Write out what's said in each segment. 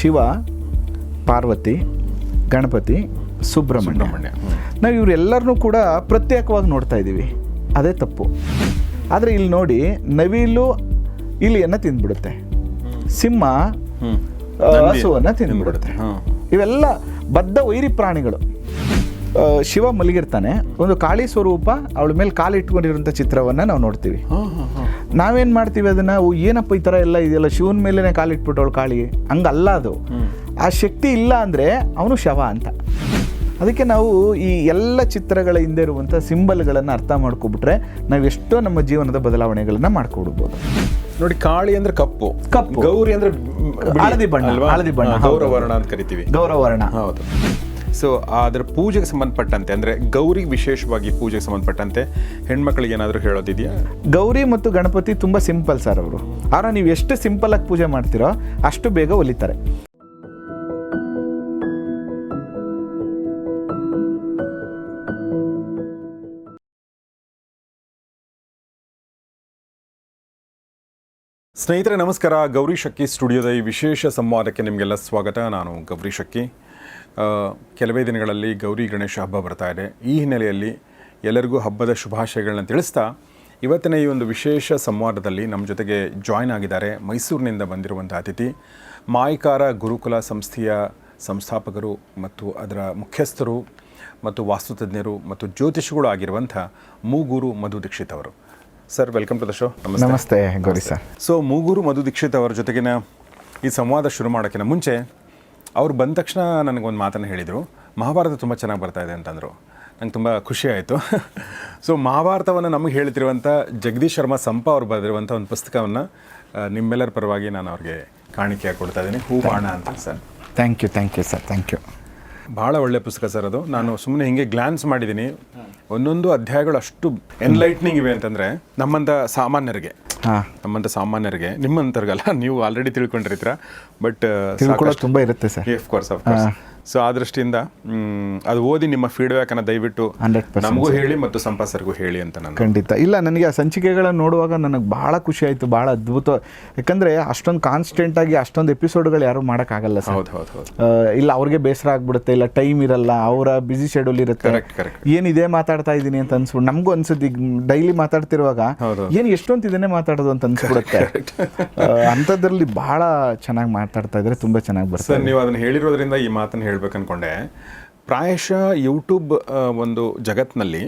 ಶಿವ ಪಾರ್ವತಿ ಗಣಪತಿ ಸುಬ್ರಹ್ಮಣ್ಯ. ಸುಬ್ರಹ್ಮಣ್ಯ. ಹ್ಮ್. ನಾವು ಇವರೆಲ್ಲರನ್ನೂ ಕೂಡ ಪ್ರತ್ಯೇಕವಾಗಿ ನೋಡ್ತಾ ಇದ್ದೀವಿ. ಅದೇ ತಪ್ಪು. ಆದರೆ ಇಲ್ಲಿ ನೋಡಿ ನವಿಲು ಇಲಿಯನ್ನು ತಿಂದ್ಬಿಡುತ್ತೆ. ಸಿಂಹ ಹಸುವನ್ನು ತಿಂದ್ಬಿಡುತ್ತೆ. ಇವೆಲ್ಲ ಬದ್ಧ ವೈರಿ ಪ್ರಾಣಿಗಳು. ಶಿವ ಮಲಗಿರ್ತಾನೆ. ಒಂದು ಕಾಳಿ ಸ್ವರೂಪ ಅವಳ ಮೇಲೆ ಕಾಲಿಟ್ಕೊಂಡಿರುವಂಥ ಚಿತ್ರವನ್ನು ನಾವು ನೋಡ್ತೀವಿ. ನಾವೇನು ಮಾಡ್ತೀವಿ ಅದನ್ನು? ಓ ಏನಪ್ಪ ಈ ಥರ ಎಲ್ಲ ಇದೆಯಲ್ಲ? ಶಿವನ ಮೇಲೇ ಕಾಲಿಟ್ಬಿಟ್ಟವಳು ಕಾಳಿ ಹಂಗಲ್ಲ ಅದು. ಆ ಶಕ್ತಿ ಇಲ್ಲ ಅಂದರೆ ಅವನು ಶವ ಅಂತ. ಅದಕ್ಕೆ ನಾವು ಈ ಎಲ್ಲ ಚಿತ್ರಗಳ ಹಿಂದೆ ಇರುವಂಥ ಸಿಂಬಲ್ಗಳನ್ನು ಅರ್ಥ ಮಾಡ್ಕೊಬಿಟ್ರೆ ನಾವು ಎಷ್ಟೋ ನಮ್ಮ ಜೀವನದ ಬದಲಾವಣೆಗಳನ್ನು ಮಾಡ್ಕೊಡ್ಬೋದು. ನೋಡಿ ಕಾಳಿ ಅಂದ್ರೆ ಕಪ್ಪು. ಕಪ್ಪು. ಗೌರಿ ಅಂದ್ರೆ ಹಳದಿ ಬಣ್ಣ? ಹಳದಿ ಬಣ್ಣ. ಗೌರವರ್ಣ ಅಂತ ಕರಿತೀವಿ. ಗೌರವರ್ಣ. ಹೌದು. ಸೊ ಅದರ ಪೂಜೆಗೆ ಸಂಬಂಧಪಟ್ಟಂತೆ ಅಂದ್ರೆ ಗೌರಿ ವಿಶೇಷವಾಗಿ ಪೂಜೆಗೆ ಸಂಬಂಧಪಟ್ಟಂತೆ ಹೆಣ್ಮಕ್ಳಿಗೆ ಏನಾದರೂ ಹೇಳೋದಿದೆಯಾ? ಗೌರಿ ಮತ್ತು ಗಣಪತಿ ತುಂಬ ಸಿಂಪಲ್ ಸರ್ ಅವರು. ಆದ್ರೆ ನೀವು ಎಷ್ಟು ಸಿಂಪಲ್ ಆಗಿ ಪೂಜೆ ಮಾಡ್ತೀರೋ ಅಷ್ಟು ಬೇಗ ಒಲಿತಾರೆ. ಸ್ನೇಹಿತರೆ ನಮಸ್ಕಾರ. ಗೌರಿ ಶಕ್ಕಿ ಸ್ಟುಡಿಯೋದ ಈ ವಿಶೇಷ ಸಂವಾದಕ್ಕೆ ನಿಮಗೆಲ್ಲ ಸ್ವಾಗತ. ನಾನು ಗೌರಿ ಶಕ್ಕಿ ಕೆಲವೇ ದಿನಗಳಲ್ಲಿ ಗೌರಿ ಗಣೇಶ ಹಬ್ಬ ಬರ್ತಾ ಇದೆ. ಈ ಹಿನ್ನೆಲೆಯಲ್ಲಿ ಎಲ್ಲರಿಗೂ ಹಬ್ಬದ ಶುಭಾಶಯಗಳನ್ನ ತಿಳಿಸ್ತಾ ಇವತ್ತಿನ ಈ ಒಂದು ವಿಶೇಷ ಸಂವಾದದಲ್ಲಿ ನಮ್ಮ ಜೊತೆಗೆ ಜಾಯ್ನ್ ಆಗಿದ್ದಾರೆ. ಮೈಸೂರಿನಿಂದ ಬಂದಿರುವಂಥ ಅತಿಥಿ. ಮಾಯಿಕಾರ ಗುರುಕುಲ ಸಂಸ್ಥೆಯ ಸಂಸ್ಥಾಪಕರು ಮತ್ತು ಅದರ ಮುಖ್ಯಸ್ಥರು ಮತ್ತು ವಾಸ್ತುತಜ್ಞರು ಮತ್ತು ಜ್ಯೋತಿಷಿಗಳು ಆಗಿರುವಂಥ ಮೂಗೂರು ಮಧು ದೀಕ್ಷಿತ್ ಅವರು. Sir welcome to the show ನಮಸ್ತೆ. ಗೌರಿ ಸರ್. ಸೊ ಮೂಗೂರು ಮಧು ದೀಕ್ಷಿತ್ ಅವರ ಜೊತೆಗಿನ ಈ ಸಂವಾದ ಶುರು ಮಾಡೋಕ್ಕಿಂತ ಮುಂಚೆ ಅವ್ರು ಬಂದ ತಕ್ಷಣ ನನಗೊಂದು ಮಾತನ್ನು ಹೇಳಿದರು ಮಹಾಭಾರತ ತುಂಬ ಚೆನ್ನಾಗಿ ಬರ್ತಾ ಇದೆ ಅಂತಂದರು. ನಂಗೆ ತುಂಬ ಖುಷಿ ಆಯಿತು. ಸೊ ಮಹಾಭಾರತವನ್ನು ನಮಗೆ ಹೇಳ್ತಿರುವಂಥ ಜಗದೀಶ್ ಶರ್ಮಾ ಸಂಪ ಅವ್ರು ಬರೆದಿರುವಂಥ ಒಂದು ಪುಸ್ತಕವನ್ನು ನಿಮ್ಮೆಲ್ಲರ ಪರವಾಗಿ ನಾನು ಅವ್ರಿಗೆ ಕಾಣಿಕೆ ಕೊಡ್ತಾ ಇದ್ದೀನಿ. ಹೂ ಬಾಣ ಅಂತ sir. Thank you thank you sir thank you ಭಾಳ ಒಳ್ಳೆ ಪುಸ್ತಕ ಸರ್ ಅದು. ನಾನು ಸುಮ್ಮನೆ ಹಿಂಗೆ ಗ್ಲಾನ್ಸ್ ಮಾಡಿದ್ದೀನಿ ಒಂದೊಂದು ಅಧ್ಯಾಯಗಳು ಅಷ್ಟು ಎನ್ಲೈಟ್ನಿಂಗ್ ಇವೆ ಅಂತಂದರೆ ನಮ್ಮಂಥ ಸಾಮಾನ್ಯರಿಗೆ. ನಮ್ಮಂಥ ಸಾಮಾನ್ಯರಿಗೆ ನಿಮ್ಮಂತರ್ಗಲ್ಲ ನೀವು ಆಲ್ರೆಡಿ ತಿಳ್ಕೊಂಡಿರ್ತೀರ ಬಟ್ ತಿಳ್ಕೊಳ್ಳೋದು ತುಂಬ ಇರುತ್ತೆ sir. Of course of course so ಆ ದೃಷ್ಟಿಯಿಂದ ಅದು ಓದಿ ನಿಮ್ಮ ಫೀಡ್ಬ್ಯಾಕ್ ಅನ್ನ ದಯವಿಟ್ಟು 100% ನಮಗೂ ಹೇಳಿ ಮತ್ತು ಸಂಪಾಸರಿಗೂ ಹೇಳಿ ಅಂತ ನಾನು ಖಂಡಿತ. ಇಲ್ಲ ನನಗೆ ಆ ಸಂಚಿಕೆಗಳನ್ನು ನೋಡುವಾಗ ನನಗೆ ಬಹಳ ಖುಷಿ ಆಯಿತು ಬಹಳ ಅದ್ಭುತ. ಯಾಕಂದ್ರೆ ಅಷ್ಟೊಂದು ಕಾನ್ಸ್ಟೆಂಟ್ ಆಗಿ ಅಷ್ಟೊಂದು ಎಪಿಸೋಡ್ಗಳು ಯಾರು ಮಾಡೋಕ್ಕಾಗಲ್ಲ ಸರ್. ಹೌದು ಹೌದು ಹೌದು. ಇಲ್ಲ ಅವ್ರಿಗೆ ಬೇಸರ ಆಗ್ಬಿಡುತ್ತೆ ಇಲ್ಲ ಟೈಮ್ ಇರಲ್ಲ ಅವರ ಬ್ಯುಸಿ ಶೆಡ್ಯೂಲ್ ಇರುತ್ತೆ. ಕರೆಕ್ಟ್ ಕರೆಕ್ಟ್ ಏನ್ ಇದೇ ಮಾತಾಡ್ತಾ ಇದ್ದೀನಿ ಅಂತ ಅನ್ಸ್ಬಿಟ್ಟು ನಮಗೂ ಅನ್ಸುತ್ತೆ ಈಗ ಡೈಲಿ ಮಾತಾಡ್ತಿರುವಾಗ. ಏನು ಎಷ್ಟೊಂದು ಇದನ್ನೇ ಮಾತಾಡೋದು ಅಂತ ಅನ್ಸ್ಬಿಡುತ್ತೆ. ಅಂಥದ್ರಲ್ಲಿ ಬಹಳ ಚೆನ್ನಾಗಿ ಮಾತಾಡ್ತಾ ಇದ್ರೆ ತುಂಬಾ ಚೆನ್ನಾಗಿ ಬರ್ತದೆ ಸರ್ ನೀವು ಅದನ್ನ ಹೇಳಿರೋದ್ರಿಂದ ಈ ಮಾತನ್ನು ಹೇಳ್ಬೇಕು ಅನ್ಕೊಂಡೆ ಪ್ರಾಯಶಃ ಯೂಟ್ಯೂಬ್ ಒಂದು ಜಗತ್ತಿನಲ್ಲಿ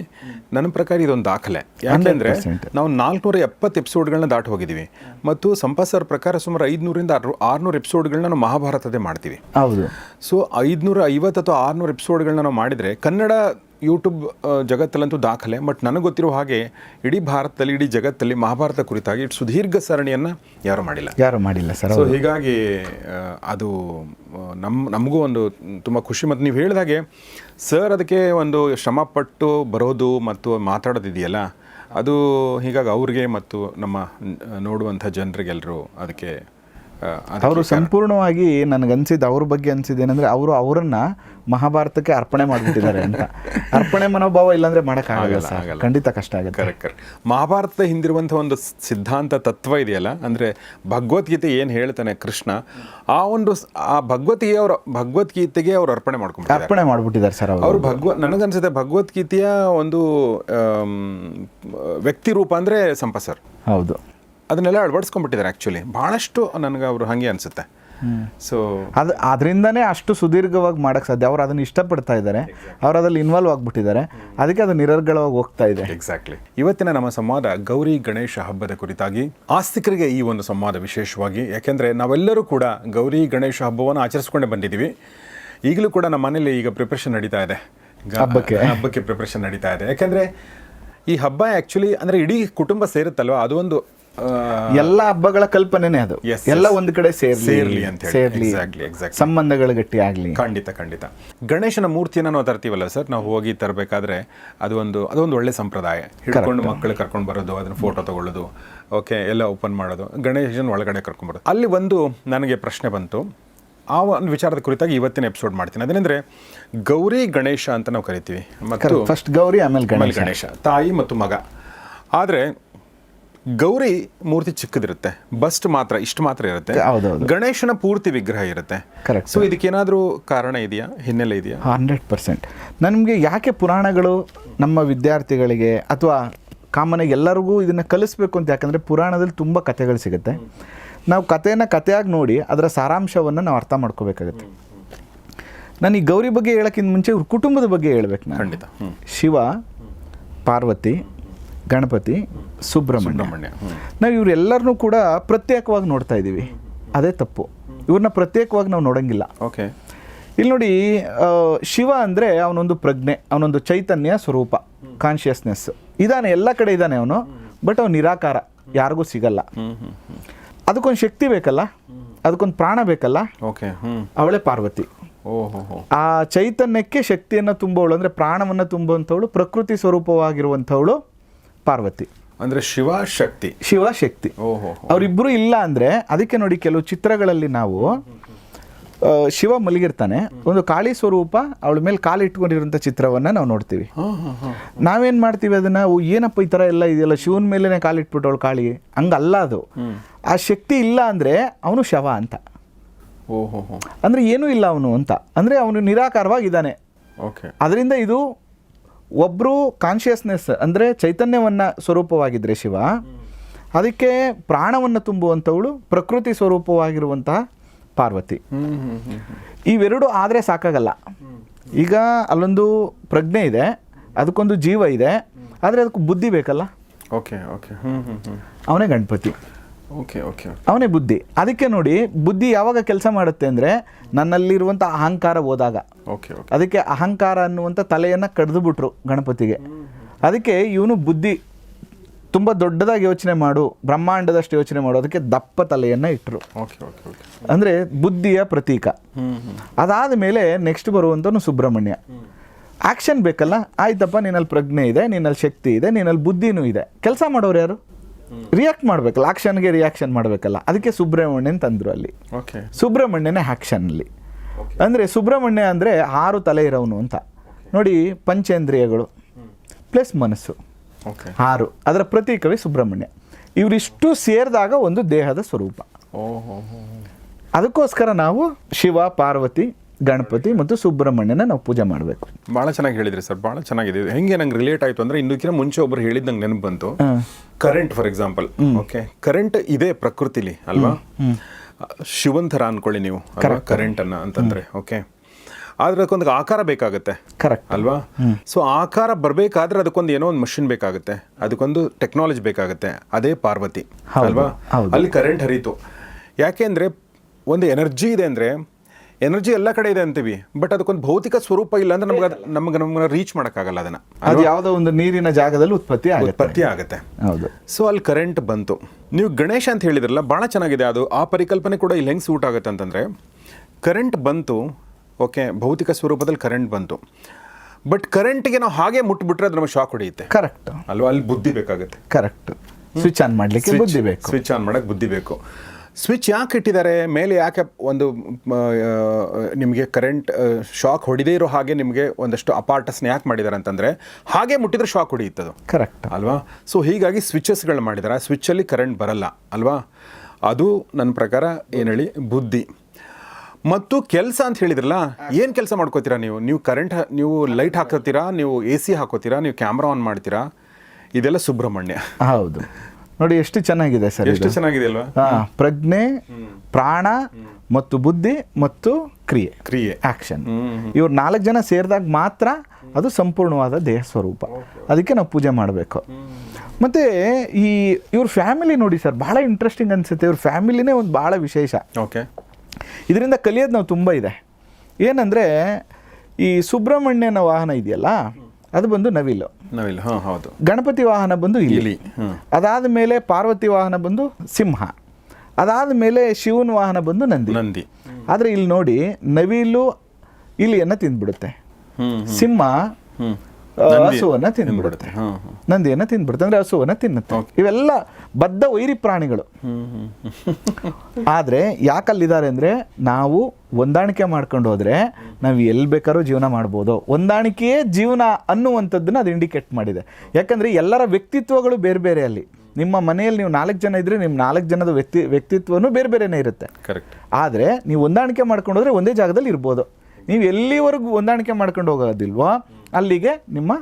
ನನ್ನ ಪ್ರಕಾರ ಇದೊಂದು ದಾಖಲೆ. ಯಾಕೆಂದರೆ ನಾವು ನಾಲ್ಕುನೂರ ಎಪ್ಪತ್ತು ಎಪಿಸೋಡ್ಗಳನ್ನ ದಾಟಿ ಹೋಗಿದ್ದೀವಿ. ಮತ್ತು ಸಂಪಾ ಸರ್ ಪ್ರಕಾರ ಸುಮಾರು ಐದುನೂರಿಂದ ಆರುನೂರು ಎಪಿಸೋಡ್ಗಳನ್ನ ನಾವು ಮಹಾಭಾರತದೇ ಮಾಡ್ತೀವಿ. ಹೌದು. ಸೊ ಐದುನೂರ ಐವತ್ತು ಅಥವಾ ಆರುನೂರು ಎಪಿಸೋಡ್ಗಳನ್ನ ನಾವು ಮಾಡಿದರೆ ಕನ್ನಡ ಯೂಟ್ಯೂಬ್ ಜಗತ್ತಲ್ಲಂತೂ ದಾಖಲೆ ಬಟ್ ನನಗೆ ಗೊತ್ತಿರೋ ಹಾಗೆ ಇಡೀ ಭಾರತದಲ್ಲಿ ಇಡೀ ಜಗತ್ತಲ್ಲಿ ಮಹಾಭಾರತ ಕುರಿತಾಗಿ ಇಷ್ಟು ಸುದೀರ್ಘ ಸರಣಿಯನ್ನು ಯಾರು ಮಾಡಿಲ್ಲ. ಯಾರು ಮಾಡಿಲ್ಲ ಸರ್ ಸೊ ಹೀಗಾಗಿ ಅದು ನಮ್ಮ ನಮಗೂ ಒಂದು ತುಂಬ ಖುಷಿ. ಮತ್ತು ನೀವು ಹೇಳಿದಾಗೆ ಸರ್ ಅದಕ್ಕೆ ಒಂದು ಶ್ರಮಪಟ್ಟು ಬರೋದು ಮತ್ತು ಮಾತಾಡೋದಿದೆಯಲ್ಲ ಅದು ಹೀಗಾಗಿ ಅವ್ರಿಗೆ ಮತ್ತು ನಮ್ಮ ನೋಡುವಂಥ ಜನರಿಗೆಲ್ಲರೂ ಅದಕ್ಕೆ ಅವರು ಸಂಪೂರ್ಣವಾಗಿ ನನಗನ್ಸಿದ್ದು ಅವ್ರ ಬಗ್ಗೆ ಅನ್ಸಿದ್ದು ಅನ್ಸಿದ್ದೇನೆಂದ್ರೆ ಅವರು ಅವರನ್ನ ಮಹಾಭಾರತಕ್ಕೆ ಅರ್ಪಣೆ ಮಾಡಿಬಿಟ್ಟಿದ್ದಾರೆ ಅಂತ. ಅರ್ಪಣೆ ಮನೋಭಾವ ಇಲ್ಲಾಂದ್ರೆ ಮಾಡೋಕ್ಕಾಗಲ್ಲ ಆಗಲ್ಲ. ಖಂಡಿತ ಕಷ್ಟ ಆಗುತ್ತೆ. ಕರೆಕ್ಟ್ ಕರೆಕ್ಟ್ ಮಹಾಭಾರತದ ಹಿಂದಿರುವಂಥ ಒಂದು ಸಿದ್ಧಾಂತ ತತ್ವ ಇದೆಯಲ್ಲ? ಅಂದರೆ ಭಗವದ್ಗೀತೆ ಏನು ಹೇಳ್ತಾನೆ ಕೃಷ್ಣ ಆ ಒಂದು ಆ ಭಗವದ್ಗೀತೆ ಅವರು ಭಗವದ್ಗೀತೆಗೆ ಅವ್ರು ಅರ್ಪಣೆ ಮಾಡ್ಕೊಂಡು ಅರ್ಪಣೆ ಮಾಡಿಬಿಟ್ಟಿದ್ದಾರೆ ಸರ್ ಅವರು. ಅವರು ಭಗವ ನನಗನ್ಸುತ್ತೆ ಭಗವದ್ಗೀತೆಯ ಒಂದು ವ್ಯಕ್ತಿ ರೂಪ ಅಂದರೆ ಸಂಪ ಸರ್. ಹೌದು. ಅದನ್ನೆಲ್ಲ ಅಳವಡಿಸ್ಕೊಂಡ್ಬಿಟ್ಟಿದ್ದಾರೆ ಆ್ಯಕ್ಚುಲಿ ಭಾಳಷ್ಟು ನನಗೆ ಅವರು ಹಾಗೆ ಅನಿಸುತ್ತೆ. ಸೊ ಅದು ಅದರಿಂದನೇ ಅಷ್ಟು ಸುದೀರ್ಘವಾಗಿ ಮಾಡೋಕ್ಕೆ ಸಾಧ್ಯ. ಅವ್ರು ಅದನ್ನು ಇಷ್ಟಪಡ್ತಾ ಇದ್ದಾರೆ. ಅವ್ರು ಅದರಲ್ಲಿ ಇನ್ವಾಲ್ವ್ ಆಗಿಬಿಟ್ಟಿದ್ದಾರೆ. ಅದಕ್ಕೆ ಅದು ನಿರರ್ಗಳವಾಗಿ ಹೋಗ್ತಾ ಇದೆ. ಎಕ್ಸಾಕ್ಟ್ಲಿ ಇವತ್ತಿನ ನಮ್ಮ ಸಂವಾದ ಗೌರಿ ಗಣೇಶ ಹಬ್ಬದ ಕುರಿತಾಗಿ ಆಸ್ತಿಕರಿಗೆ ಈ ಒಂದು ಸಂವಾದ ವಿಶೇಷವಾಗಿ. ಯಾಕೆಂದರೆ ನಾವೆಲ್ಲರೂ ಕೂಡ ಗೌರಿ ಗಣೇಶ ಹಬ್ಬವನ್ನು ಆಚರಿಸ್ಕೊಂಡೇ ಬಂದಿದ್ದೀವಿ. ಈಗಲೂ ಕೂಡ ನಮ್ಮ ಮನೇಲಿ ಈಗ ಪ್ರಿಪ್ರೇಷನ್ ನಡೀತಾ ಇದೆ. ಹಬ್ಬಕ್ಕೆ? ಹಬ್ಬಕ್ಕೆ ಪ್ರಿಪ್ರೇಷನ್ ನಡೀತಾ ಇದೆ. ಯಾಕೆಂದರೆ ಈ ಹಬ್ಬ ಆ್ಯಕ್ಚುಲಿ ಅಂದರೆ ಇಡೀ ಕುಟುಂಬ ಸೇರುತ್ತಲ್ವ? ಅದು ಒಂದು ಎಲ್ಲ ಹಬ್ಬಗಳ ಕಲ್ಪನೆನೇ ಅದು. ಎಲ್ಲ. ಒಂದು ಕಡೆ ಸೇರ್ಲಿ ಸೇರ್ಲಿ ಅಂತ ಹೇಳಿ. ಸೇರ್ಲಿ. ಸಂಬಂಧಗಳು ಗಟ್ಟಿ ಆಗ್ಲಿ. ಖಂಡಿತ ಖಂಡಿತ. ಗಣೇಶನ ಮೂರ್ತಿಯನ್ನು ನಾವು ತರ್ತೀವಲ್ಲ ಸರ್? ನಾವು ಹೋಗಿ ತರಬೇಕಾದ್ರೆ ಅದು ಒಂದು ಅದೊಂದು ಒಳ್ಳೆ ಸಂಪ್ರದಾಯ. ಹಿಡ್ಕೊಂಡು ಮಕ್ಕಳು ಕರ್ಕೊಂಡು ಬರೋದು ಅದನ್ನ ಫೋಟೋ ತಗೊಳ್ಳೋದು ಓಕೆ ಎಲ್ಲ ಓಪನ್ ಮಾಡೋದು. ಗಣೇಶನ ಒಳಗಡೆ ಕರ್ಕೊಂಡು ಬರೋದು. ಅಲ್ಲಿ ಒಂದು ನನಗೆ ಪ್ರಶ್ನೆ ಬಂತು. ಆ ಒಂದು ವಿಚಾರದ ಕುರಿತಾಗಿ ಇವತ್ತಿನ ಎಪಿಸೋಡ್ ಮಾಡ್ತೀನಿ. ಅದೇನೆಂದ್ರೆ ಗೌರಿ ಗಣೇಶ ಅಂತ ನಾವು ಕರಿತೀವಿ. ಮತ್ತು ಫಸ್ಟ್ ಗೌರಿ ಆಮೇಲೆ ಗಣೇಶ. ತಾಯಿ ಮತ್ತು ಮಗ. ಆದರೆ ಗೌರಿ ಮೂರ್ತಿ ಚಿಕ್ಕದಿರುತ್ತೆ ಬಸ್ಟ್ ಮಾತ್ರ ಇಷ್ಟು ಮಾತ್ರ ಇರುತ್ತೆ. ಹೌದೌದು. ಗಣೇಶನ ಪೂರ್ತಿ ವಿಗ್ರಹ ಇರುತ್ತೆ. ಸೊ ಸೊ ಇದಕ್ಕೇನಾದರೂ ಕಾರಣ ಇದೆಯಾ? ಹಿನ್ನೆಲೆ ಇದೆಯಾ? Hundred percent. ನಮಗೆ ಯಾಕೆ ಪುರಾಣಗಳು ನಮ್ಮ ವಿದ್ಯಾರ್ಥಿಗಳಿಗೆ ಅಥವಾ ಕಾಮನಾಗಿ ಎಲ್ಲರಿಗೂ ಇದನ್ನು ಕಲಿಸ್ಬೇಕು ಅಂತ ಯಾಕಂದರೆ ಪುರಾಣದಲ್ಲಿ ತುಂಬ ಕಥೆಗಳು ಸಿಗುತ್ತೆ. ನಾವು ಕಥೆನ ಕಥೆಯಾಗಿ ನೋಡಿ ಅದರ ಸಾರಾಂಶವನ್ನು ನಾವು ಅರ್ಥ ಮಾಡ್ಕೋಬೇಕಾಗುತ್ತೆ. ನಾನು ಈ ಗೌರಿ ಬಗ್ಗೆ ಹೇಳೋಕ್ಕಿಂತ ಮುಂಚೆ ಇವ್ರ ಕುಟುಂಬದ ಬಗ್ಗೆ ಹೇಳ್ಬೇಕು ನಾನು. ಖಂಡಿತ. ಶಿವ ಪಾರ್ವತಿ ಗಣಪತಿ ಸುಬ್ರಹ್ಮಣ್ಯ. ಸುಬ್ರಹ್ಮಣ್ಯ. ಹ್ಮ್. ನಾವು ಇವರೆಲ್ಲರನ್ನೂ ಕೂಡ ಪ್ರತ್ಯೇಕವಾಗಿ ನೋಡ್ತಾ ಇದ್ದೀವಿ. ಅದೇ ತಪ್ಪು. ಇವ್ರನ್ನ ಪ್ರತ್ಯೇಕವಾಗಿ ನಾವು ನೋಡೋಂಗಿಲ್ಲ. ಓಕೆ. ಇಲ್ಲಿ ನೋಡಿ ಶಿವ ಅಂದರೆ ಅವನೊಂದು ಪ್ರಜ್ಞೆ ಅವನೊಂದು ಚೈತನ್ಯ ಸ್ವರೂಪ ಕಾನ್ಷಿಯಸ್ನೆಸ್ ಇದಾನೆ ಎಲ್ಲ ಕಡೆ ಇದ್ದಾನೆ ಅವನು ಬಟ್ ಅವನು ನಿರಾಕಾರ ಯಾರಿಗೂ ಸಿಗಲ್ಲ. ಅದಕ್ಕೊಂದು ಶಕ್ತಿ ಬೇಕಲ್ಲ ಅದಕ್ಕೊಂದು ಪ್ರಾಣ ಬೇಕಲ್ಲ ಓಕೆ ಅವಳೇ ಪಾರ್ವತಿ. ಆ ಚೈತನ್ಯಕ್ಕೆ ಶಕ್ತಿಯನ್ನು ತುಂಬವಳು ಅಂದರೆ ಪ್ರಾಣವನ್ನು ತುಂಬುವಂಥವಳು ಪ್ರಕೃತಿ ಸ್ವರೂಪವಾಗಿರುವಂಥವಳು ಪಾರ್ವತಿ. ಅಂದ್ರೆ ಶಿವ ಶಕ್ತಿ. ಶಿವ ಶಕ್ತಿ. ಓಹೋ. ಅವರಿಬ್ಬರು ಇಲ್ಲ ಅಂದರೆ ಅದಕ್ಕೆ ನೋಡಿ ಕೆಲವು ಚಿತ್ರಗಳಲ್ಲಿ ನಾವು ಶಿವ ಮಲಗಿರ್ತಾನೆ. ಒಂದು ಕಾಳಿ ಸ್ವರೂಪ ಅವಳ ಮೇಲೆ ಕಾಲು ಇಟ್ಕೊಂಡಿರೋಂಥ ಚಿತ್ರವನ್ನು ನಾವು ನೋಡ್ತೀವಿ. ನಾವೇನ್ ಮಾಡ್ತೀವಿ ಅದನ್ನು? ಏನಪ್ಪ ಈ ಥರ ಎಲ್ಲ ಇದೆಯಲ್ಲ? ಶಿವನ ಮೇಲೇ ಅವಳು ಕಾಳಿ. ಹಂಗಲ್ಲ ಅದು. ಆ ಶಕ್ತಿ ಇಲ್ಲ ಅಂದರೆ ಅವನು ಶವ ಅಂತ. ಅಂದರೆ ಏನೂ ಇಲ್ಲ ಅವನು ಅಂತ. ಅಂದರೆ ಅವನು ನಿರಾಕಾರವಾಗಿದ್ದಾನೆ. ಓಕೆ. ಅದರಿಂದ ಇದು ಒಬ್ಬರು ಕಾನ್ಷಿಯಸ್ನೆಸ್ ಅಂದರೆ ಚೈತನ್ಯವನ್ನು ಸ್ವರೂಪವಾಗಿದ್ದರೆ ಶಿವ ಅದಕ್ಕೆ ಪ್ರಾಣವನ್ನು ತುಂಬುವಂಥವಳು ಪ್ರಕೃತಿ ಸ್ವರೂಪವಾಗಿರುವಂತಹ ಪಾರ್ವತಿ. ಇವೆರಡು ಆದರೆ ಸಾಕಾಗಲ್ಲ. ಈಗ ಅಲ್ಲೊಂದು ಪ್ರಜ್ಞೆ ಇದೆ ಅದಕ್ಕೊಂದು ಜೀವ ಇದೆ ಆದರೆ ಅದಕ್ಕೆ ಬುದ್ಧಿ ಬೇಕಲ್ಲ? ಓಕೆ ಓಕೆ ಅವನೇ ಗಣಪತಿ. ಓಕೆ ಓಕೆ ಅವನೇ ಬುದ್ಧಿ. ಅದಕ್ಕೆ ನೋಡಿ ಬುದ್ಧಿ ಯಾವಾಗ ಕೆಲಸ ಮಾಡುತ್ತೆ ಅಂದರೆ ನನ್ನಲ್ಲಿರುವಂಥ ಅಹಂಕಾರ ಹೋದಾಗ. ಓಕೆ ಅದಕ್ಕೆ ಅಹಂಕಾರ ಅನ್ನುವಂಥ ತಲೆಯನ್ನು ಕಡ್ದು ಬಿಟ್ರು ಗಣಪತಿಗೆ. ಅದಕ್ಕೆ ಇವನು ಬುದ್ಧಿ ತುಂಬ ದೊಡ್ಡದಾಗಿ ಯೋಚನೆ ಮಾಡು ಬ್ರಹ್ಮಾಂಡದಷ್ಟು ಯೋಚನೆ ಮಾಡು ಅದಕ್ಕೆ ದಪ್ಪ ತಲೆಯನ್ನು ಇಟ್ಟರು ಅಂದರೆ ಬುದ್ಧಿಯ ಪ್ರತೀಕ. ಅದಾದ ಮೇಲೆ ನೆಕ್ಸ್ಟ್ ಬರುವಂಥವನು ಸುಬ್ರಹ್ಮಣ್ಯ. ಆ್ಯಕ್ಷನ್ ಬೇಕಲ್ಲ? ಆಯ್ತಪ್ಪ ನಿನ್ನಲ್ಲಿ ಪ್ರಜ್ಞೆ ಇದೆ ನಿನ್ನಲ್ಲಿ ಶಕ್ತಿ ಇದೆ ನಿನ್ನಲ್ಲಿ ಬುದ್ಧಿನೂ ಇದೆ. ಕೆಲಸ ಮಾಡೋರು ಯಾರು? ರಿಯಾಕ್ಟ್ ಮಾಡಬೇಕಲ್ಲ ಆಕ್ಷನ್ಗೆ ರಿಯಾಕ್ಷನ್ ಮಾಡಬೇಕಲ್ಲ. ಅದಕ್ಕೆ ಸುಬ್ರಹ್ಮಣ್ಯನ್ ತಂದರು ಅಲ್ಲಿ. ಓಕೆ ಸುಬ್ರಹ್ಮಣ್ಯನೇ ಆ್ಯಕ್ಷನಲ್ಲಿ ಅಂದರೆ ಸುಬ್ರಹ್ಮಣ್ಯ ಅಂದರೆ ಆರು ತಲೆ ಇರೋನು ಅಂತ. ನೋಡಿ ಪಂಚೇಂದ್ರಿಯಗಳು ಪ್ಲಸ್ ಮನಸ್ಸು. ಆರು. ಅದರ ಪ್ರತೀಕವೇ ಸುಬ್ರಹ್ಮಣ್ಯ. ಇವರಿಷ್ಟು ಸೇರಿದಾಗ ಒಂದು ದೇಹದ ಸ್ವರೂಪ. ಅದಕ್ಕೋಸ್ಕರ ನಾವು ಶಿವ ಪಾರ್ವತಿ ಗಣಪತಿ ಮತ್ತು ಸುಬ್ರಹ್ಮಣ್ಯನ ನಾವು ಪೂಜೆ ಮಾಡಬೇಕು. ಭಾಳ ಚೆನ್ನಾಗಿ ಹೇಳಿದ್ರಿ ಸರ್ ಭಾಳ ಚೆನ್ನಾಗಿದೆ. ಹೆಂಗೆ ನಂಗೆ ರಿಲೇಟ್ ಆಯಿತು ಅಂದ್ರೆ ಇನ್ನೂಕಿನ ಮುಂಚೆ ಒಬ್ರು ಹೇಳಿದ್ ನಂಗೆ ನೆನಪು ಬಂತು. Current for example okay current ಇದೆ ಪ್ರಕೃತಿಲಿ ಅಲ್ವಾ? ಶಿವನ್ ಥರ ಅನ್ಕೊಳ್ಳಿ ನೀವು ಕರೆಂಟ್ ಅನ್ನ ಅಂತಂದ್ರೆ ಓಕೆ ಆದ್ರೆ ಅದಕ್ಕೊಂದು ಆಕಾರ ಬೇಕಾಗುತ್ತೆ ಕರೆಕ್ಟ್ ಅಲ್ವಾ? ಸೊ ಆಕಾರ ಬರಬೇಕಾದ್ರೆ ಅದಕ್ಕೊಂದು ಏನೋ ಒಂದು ಮಷಿನ್ ಬೇಕಾಗುತ್ತೆ ಅದಕ್ಕೊಂದು ಟೆಕ್ನಾಲಜಿ ಬೇಕಾಗುತ್ತೆ ಅದೇ ಪಾರ್ವತಿ ಅಲ್ವಾ? ಅಲ್ಲಿ ಕರೆಂಟ್ ಹರಿತು. ಯಾಕೆಂದ್ರೆ ಒಂದು ಎನರ್ಜಿ ಇದೆ ಅಂದ್ರೆ ಎನರ್ಜಿ ಎಲ್ಲ ಕಡೆ ಇದೆ ಅಂತೀವಿ ಬಟ್ ಅದಕ್ಕೊಂದು ಭೌತಿಕ ಸ್ವರೂಪ ಇಲ್ಲ ಅಂದ್ರೆ ನಮ್ಗೆ ನಮ್ಗೆ ನಮ್ಗೆ ರೀಚ್ ಮಾಡೋಕ್ಕಾಗಲ್ಲ ಅದನ್ನ. ಅದು ಯಾವುದೋ ಒಂದು ನೀರಿನ ಜಾಗದಲ್ಲಿ ಉತ್ಪತ್ತಿ ಆಗುತ್ತೆ. ಉತ್ಪತ್ತಿ ಆಗುತ್ತೆ. ಹೌದು. ಸೊ ಅಲ್ಲಿ ಕರೆಂಟ್ ಬಂತು. ನೀವು ಗಣೇಶ ಅಂತ ಹೇಳಿದ್ರಲ್ಲ ಭಾಳ ಚೆನ್ನಾಗಿದೆ ಅದು. ಆ ಪರಿಕಲ್ಪನೆ ಕೂಡ ಇಲ್ಲಿ ಹೆಂಗೆ ಸೂಟ್ ಆಗುತ್ತೆ ಅಂತಂದರೆ ಕರೆಂಟ್ ಬಂತು ಓಕೆ ಭೌತಿಕ ಸ್ವರೂಪದಲ್ಲಿ ಕರೆಂಟ್ ಬಂತು. ಬಟ್ ಕರೆಂಟ್ಗೆ ನಾವು ಹಾಗೆ ಮುಟ್ಬಿಟ್ರೆ ಅದು ನಮಗೆ ಶಾಕ್ ಹೊಡೆಯುತ್ತೆ. ಕರೆಕ್ಟ್ ಅಲ್ವಾ? ಅಲ್ಲಿ ಬುದ್ಧಿ ಬೇಕಾಗುತ್ತೆ. ಕರೆಕ್ಟ್ ಸ್ವಿಚ್ ಆನ್ ಮಾಡಲಿಕ್ಕೆ ಬುದ್ಧಿ ಬೇಕು. ಸ್ವಿಚ್ ಆನ್ ಮಾಡಕ್ಕೆ ಬುದ್ಧಿ ಬೇಕು. ಸ್ವಿಚ್ ಯಾಕೆ ಇಟ್ಟಿದ್ದಾರೆ? ಮೇಲೆ ಯಾಕೆ ಒಂದು ನಿಮಗೆ ಕರೆಂಟ್ ಶಾಕ್ ಹೊಡಿದೇ ಇರೋ ಹಾಗೆ ನಿಮಗೆ ಒಂದಷ್ಟು ಅಪಾರ್ಟಸ್ನ ಯಾಕೆ ಮಾಡಿದ್ದಾರೆ ಅಂತಂದರೆ ಹಾಗೆ ಮುಟ್ಟಿದ್ರೆ ಶಾಕ್ ಹೊಡೆಯುತ್ತದು. ಕರೆಕ್ಟ್ ಅಲ್ವಾ? ಸೊ ಹೀಗಾಗಿ ಸ್ವಿಚಸ್ಗಳು ಮಾಡಿದ್ದಾರೆ ಆ ಸ್ವಿಚ್ಚಲ್ಲಿ ಕರೆಂಟ್ ಬರಲ್ಲ ಅಲ್ವಾ? ಅದು ನನ್ನ ಪ್ರಕಾರ ಏನು ಹೇಳಿ ಬುದ್ಧಿ. ಮತ್ತು ಕೆಲಸ ಅಂತ ಹೇಳಿದ್ರಲ್ಲ ಏನು ಕೆಲಸ ಮಾಡ್ಕೋತೀರಾ ನೀವು? ನೀವು ಕರೆಂಟ್ ನೀವು ಲೈಟ್ ಹಾಕೋತೀರಾ ನೀವು ಎ ಸಿ ಹಾಕೋತೀರಾ ನೀವು ಕ್ಯಾಮ್ರಾ ಆನ್ ಮಾಡ್ತೀರಾ? ಇದೆಲ್ಲ ಸುಬ್ರಹ್ಮಣ್ಯ. ಹೌದು. ನೋಡಿ ಎಷ್ಟು ಚೆನ್ನಾಗಿದೆ ಸರ್ ಎಷ್ಟು ಚೆನ್ನಾಗಿದೆ ಅಲ್ವಾ? ಪ್ರಜ್ಞೆ ಪ್ರಾಣ ಮತ್ತು ಬುದ್ಧಿ ಮತ್ತು ಕ್ರಿಯೆ. ಕ್ರಿಯೆ. ಆಕ್ಷನ್. ಇವ್ರು ನಾಲ್ಕು ಜನ ಸೇರಿದಾಗ ಮಾತ್ರ ಅದು ಸಂಪೂರ್ಣವಾದ ದೇಹ ಸ್ವರೂಪ. ಅದಕ್ಕೆ ನಾವು ಪೂಜೆ ಮಾಡಬೇಕು. ಮತ್ತು ಈ ಇವ್ರ ಫ್ಯಾಮಿಲಿ ನೋಡಿ ಸರ್ ಭಾಳ ಇಂಟ್ರೆಸ್ಟಿಂಗ್ ಅನ್ಸುತ್ತೆ. ಇವ್ರ ಫ್ಯಾಮಿಲಿನೇ ಒಂದು ಭಾಳ ವಿಶೇಷ. ಓಕೆ ಇದರಿಂದ ಕಲಿಯೋದು ನಾವು ತುಂಬ ಇದೆ. ಏನಂದರೆ ಈ ಸುಬ್ರಹ್ಮಣ್ಯನ ವಾಹನ ಇದೆಯಲ್ಲ ಅದು ಬಂದು ನವಿಲು. ನವಿಲು ಹಾಂ ಹೌದು. ಗಣಪತಿ ವಾಹನ ಬಂದು ಇಲಿ. ಅದಾದ ಮೇಲೆ ಪಾರ್ವತಿ ವಾಹನ ಬಂದು ಸಿಂಹ. ಅದಾದ ಮೇಲೆ ಶಿವನ ವಾಹನ ಬಂದು ನಂದಿ. ನಂದಿ. ಆದರೆ ಇಲ್ಲಿ ನೋಡಿ ನವಿಲು ಇಲಿಯನ್ನು ತಿಂದ್ಬಿಡುತ್ತೆ. ಸಿಂಹ ಹಸುವನ್ನು ತಿಂದ್ಬಿಡುತ್ತೆ. ನಂದಿಯನ್ನು ತಿಂದ್ಬಿಡುತ್ತೆ. ಅಂದ್ರೆ ಹಸುವನ್ನು ತಿನ್ನುತ್ತೆ. ಇವೆಲ್ಲ ಬದ್ಧ ವೈರಿ ಪ್ರಾಣಿಗಳು. ಆದರೆ ಯಾಕಲ್ಲಿದ್ದಾರೆ ಅಂದರೆ ನಾವು ಹೊಂದಾಣಿಕೆ ಮಾಡ್ಕೊಂಡು ಹೋದರೆ ನಾವು ಎಲ್ಲಿ ಬೇಕಾದ್ರೂ ಜೀವನ ಮಾಡ್ಬೋದು. ಹೊಂದಾಣಿಕೆಯೇ ಜೀವನ ಅನ್ನುವಂಥದ್ದನ್ನು ಅದು ಇಂಡಿಕೇಟ್ ಮಾಡಿದೆ. ಯಾಕಂದರೆ ಎಲ್ಲರ ವ್ಯಕ್ತಿತ್ವಗಳು ಬೇರೆ ಬೇರೆ ಅಲ್ಲಿ. ನಿಮ್ಮ ಮನೆಯಲ್ಲಿ ನೀವು ನಾಲ್ಕು ಜನ ಇದ್ರೆ ನಿಮ್ಮ ನಾಲ್ಕು ಜನದ ವ್ಯಕ್ತಿ ವ್ಯಕ್ತಿತ್ವನೂ ಬೇರೆ ಬೇರೆನೇ ಇರುತ್ತೆ. ಕರೆಕ್ಟ್ ಆದರೆ ನೀವು ಹೊಂದಾಣಿಕೆ ಮಾಡ್ಕೊಂಡು ಹೋದರೆ ಒಂದೇ ಜಾಗದಲ್ಲಿ ಇರ್ಬೋದು. ನೀವು ಎಲ್ಲಿವರೆಗೂ ಹೊಂದಾಣಿಕೆ ಮಾಡ್ಕೊಂಡು ಹೋಗೋದಿಲ್ವೋ ಅಲ್ಲಿಗೆ ನಿಮ್ಮ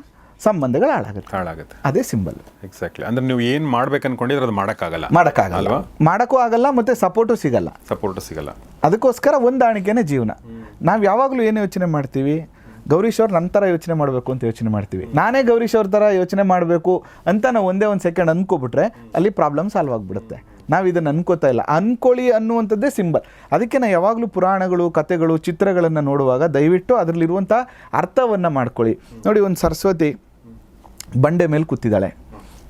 ಸಂಬಂಧಗಳು ಹಾಳಾಗುತ್ತೆ. ಹಾಳಾಗುತ್ತೆ ಅದೇ ಸಿಂಬಲ್ ಎಕ್ಸಾಕ್ಟ್ಲಿ ಅಂದ್ರೆ ನೀವು ಏನು ಮಾಡ್ಬೇಕು ಅನ್ಕೊಂಡಿದ್ರೆ ಅದು ಮಾಡೋಕ್ಕಾಗಲ್ಲ. ಮಾಡೋಕ್ಕಾಗಲ್ಲ? ಮಾಡೋಕ್ಕೂ ಆಗಲ್ಲ ಮತ್ತು ಸಪೋರ್ಟು ಸಿಗಲ್ಲ. ಸಪೋರ್ಟು ಸಿಗಲ್ಲ. ಅದಕ್ಕೋಸ್ಕರ ಹೊಂದಾಣಿಕೆನೇ ಜೀವನ. ನಾವು ಯಾವಾಗಲೂ ಏನು ಯೋಚನೆ ಮಾಡ್ತೀವಿ? ಗೌರೀಶ್ ಅವ್ರು ನನ್ನ ಥರ ಯೋಚನೆ ಮಾಡಬೇಕು ಅಂತ ಯೋಚನೆ ಮಾಡ್ತೀವಿ. ನಾನೇ ಗೌರೀಶ್ ಅವ್ರ ಥರ ಯೋಚನೆ ಮಾಡಬೇಕು ಅಂತ ನಾವು ಒಂದೇ ಒಂದು ಸೆಕೆಂಡ್ ಅಂದ್ಕೊಬಿಟ್ರೆ ಅಲ್ಲಿ ಪ್ರಾಬ್ಲಮ್ ಸಾಲ್ವ್ ಆಗಿಬಿಡುತ್ತೆ. ನಾವು ಇದನ್ನು ಅನ್ಕೋತಾ ಇಲ್ಲ. ಅನ್ಕೊಳ್ಳಿ ಅನ್ನುವಂಥದ್ದೇ ಸಿಂಬಲ್ ಅದಕ್ಕೆ ನಾವು ಯಾವಾಗಲೂ ಪುರಾಣಗಳು ಕಥೆಗಳು ಚಿತ್ರಗಳನ್ನು ನೋಡುವಾಗ ದಯವಿಟ್ಟು ಅದರಲ್ಲಿರುವಂಥ ಅರ್ಥವನ್ನು ಮಾಡ್ಕೊಳ್ಳಿ. ನೋಡಿ ಒಂದು ಸರಸ್ವತಿ ಬಂಡೆ ಮೇಲೆ ಕೂತಿದ್ದಾಳೆ.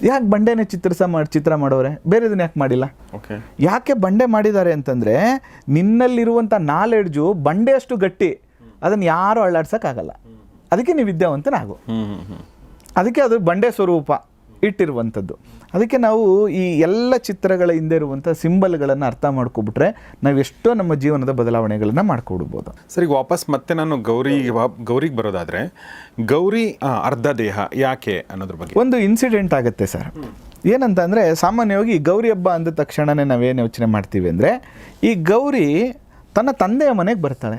ಯಾಕೆ ಬಂಡೆನೇ ಚಿತ್ರಸ ಮಾಡಿ ಚಿತ್ರ ಮಾಡೋರೆ? ಬೇರೆದನ್ನ ಯಾಕೆ ಮಾಡಿಲ್ಲ? ಓಕೆ ಯಾಕೆ ಬಂಡೆ ಮಾಡಿದ್ದಾರೆ ಅಂತಂದರೆ ನಿನ್ನಲ್ಲಿರುವಂಥ ನಾಲೆಡ್ಜು ಬಂಡೆಯಷ್ಟು ಗಟ್ಟಿ. ಅದನ್ನು ಯಾರೂ ಅಳ್ಳಾಡ್ಸೋಕ್ಕಾಗಲ್ಲ. ಅದಕ್ಕೆ ನೀವು ವಿದ್ಯಾವಂತನಾಗು ಅದಕ್ಕೆ ಅದು ಬಂಡೆ ಸ್ವರೂಪ ಇಟ್ಟಿರುವಂಥದ್ದು ಅದಕ್ಕೆ ನಾವು ಈ ಎಲ್ಲ ಚಿತ್ರಗಳ ಹಿಂದೆ ಇರುವಂಥ ಸಿಂಬಲ್ಗಳನ್ನು ಅರ್ಥ ಮಾಡ್ಕೊಬಿಟ್ರೆ ನಾವು ಎಷ್ಟೋ ನಮ್ಮ ಜೀವನದ ಬದಲಾವಣೆಗಳನ್ನು ಮಾಡ್ಕೊಡ್ಬೋದು. ಸರಿ ಈಗ ವಾಪಸ್ ಮತ್ತೆ ನಾನು ಗೌರಿ ಗೌರಿಗೆ ಬರೋದಾದರೆ ಗೌರಿ ಅರ್ಧ ದೇಹ ಯಾಕೆ ಅನ್ನೋದ್ರ ಬಗ್ಗೆ? ಒಂದು ಇನ್ಸಿಡೆಂಟ್ ಆಗುತ್ತೆ ಸರ್. ಏನಂತ ಅಂದರೆ ಸಾಮಾನ್ಯವಾಗಿ ಗೌರಿ ಹಬ್ಬ ಅಂದ ತಕ್ಷಣವೇ ನಾವೇನು ಯೋಚನೆ ಮಾಡ್ತೀವಿ ಅಂದರೆ ಈ ಗೌರಿ ತನ್ನ ತಂದೆಯ ಮನೆಗೆ ಬರ್ತಾಳೆ.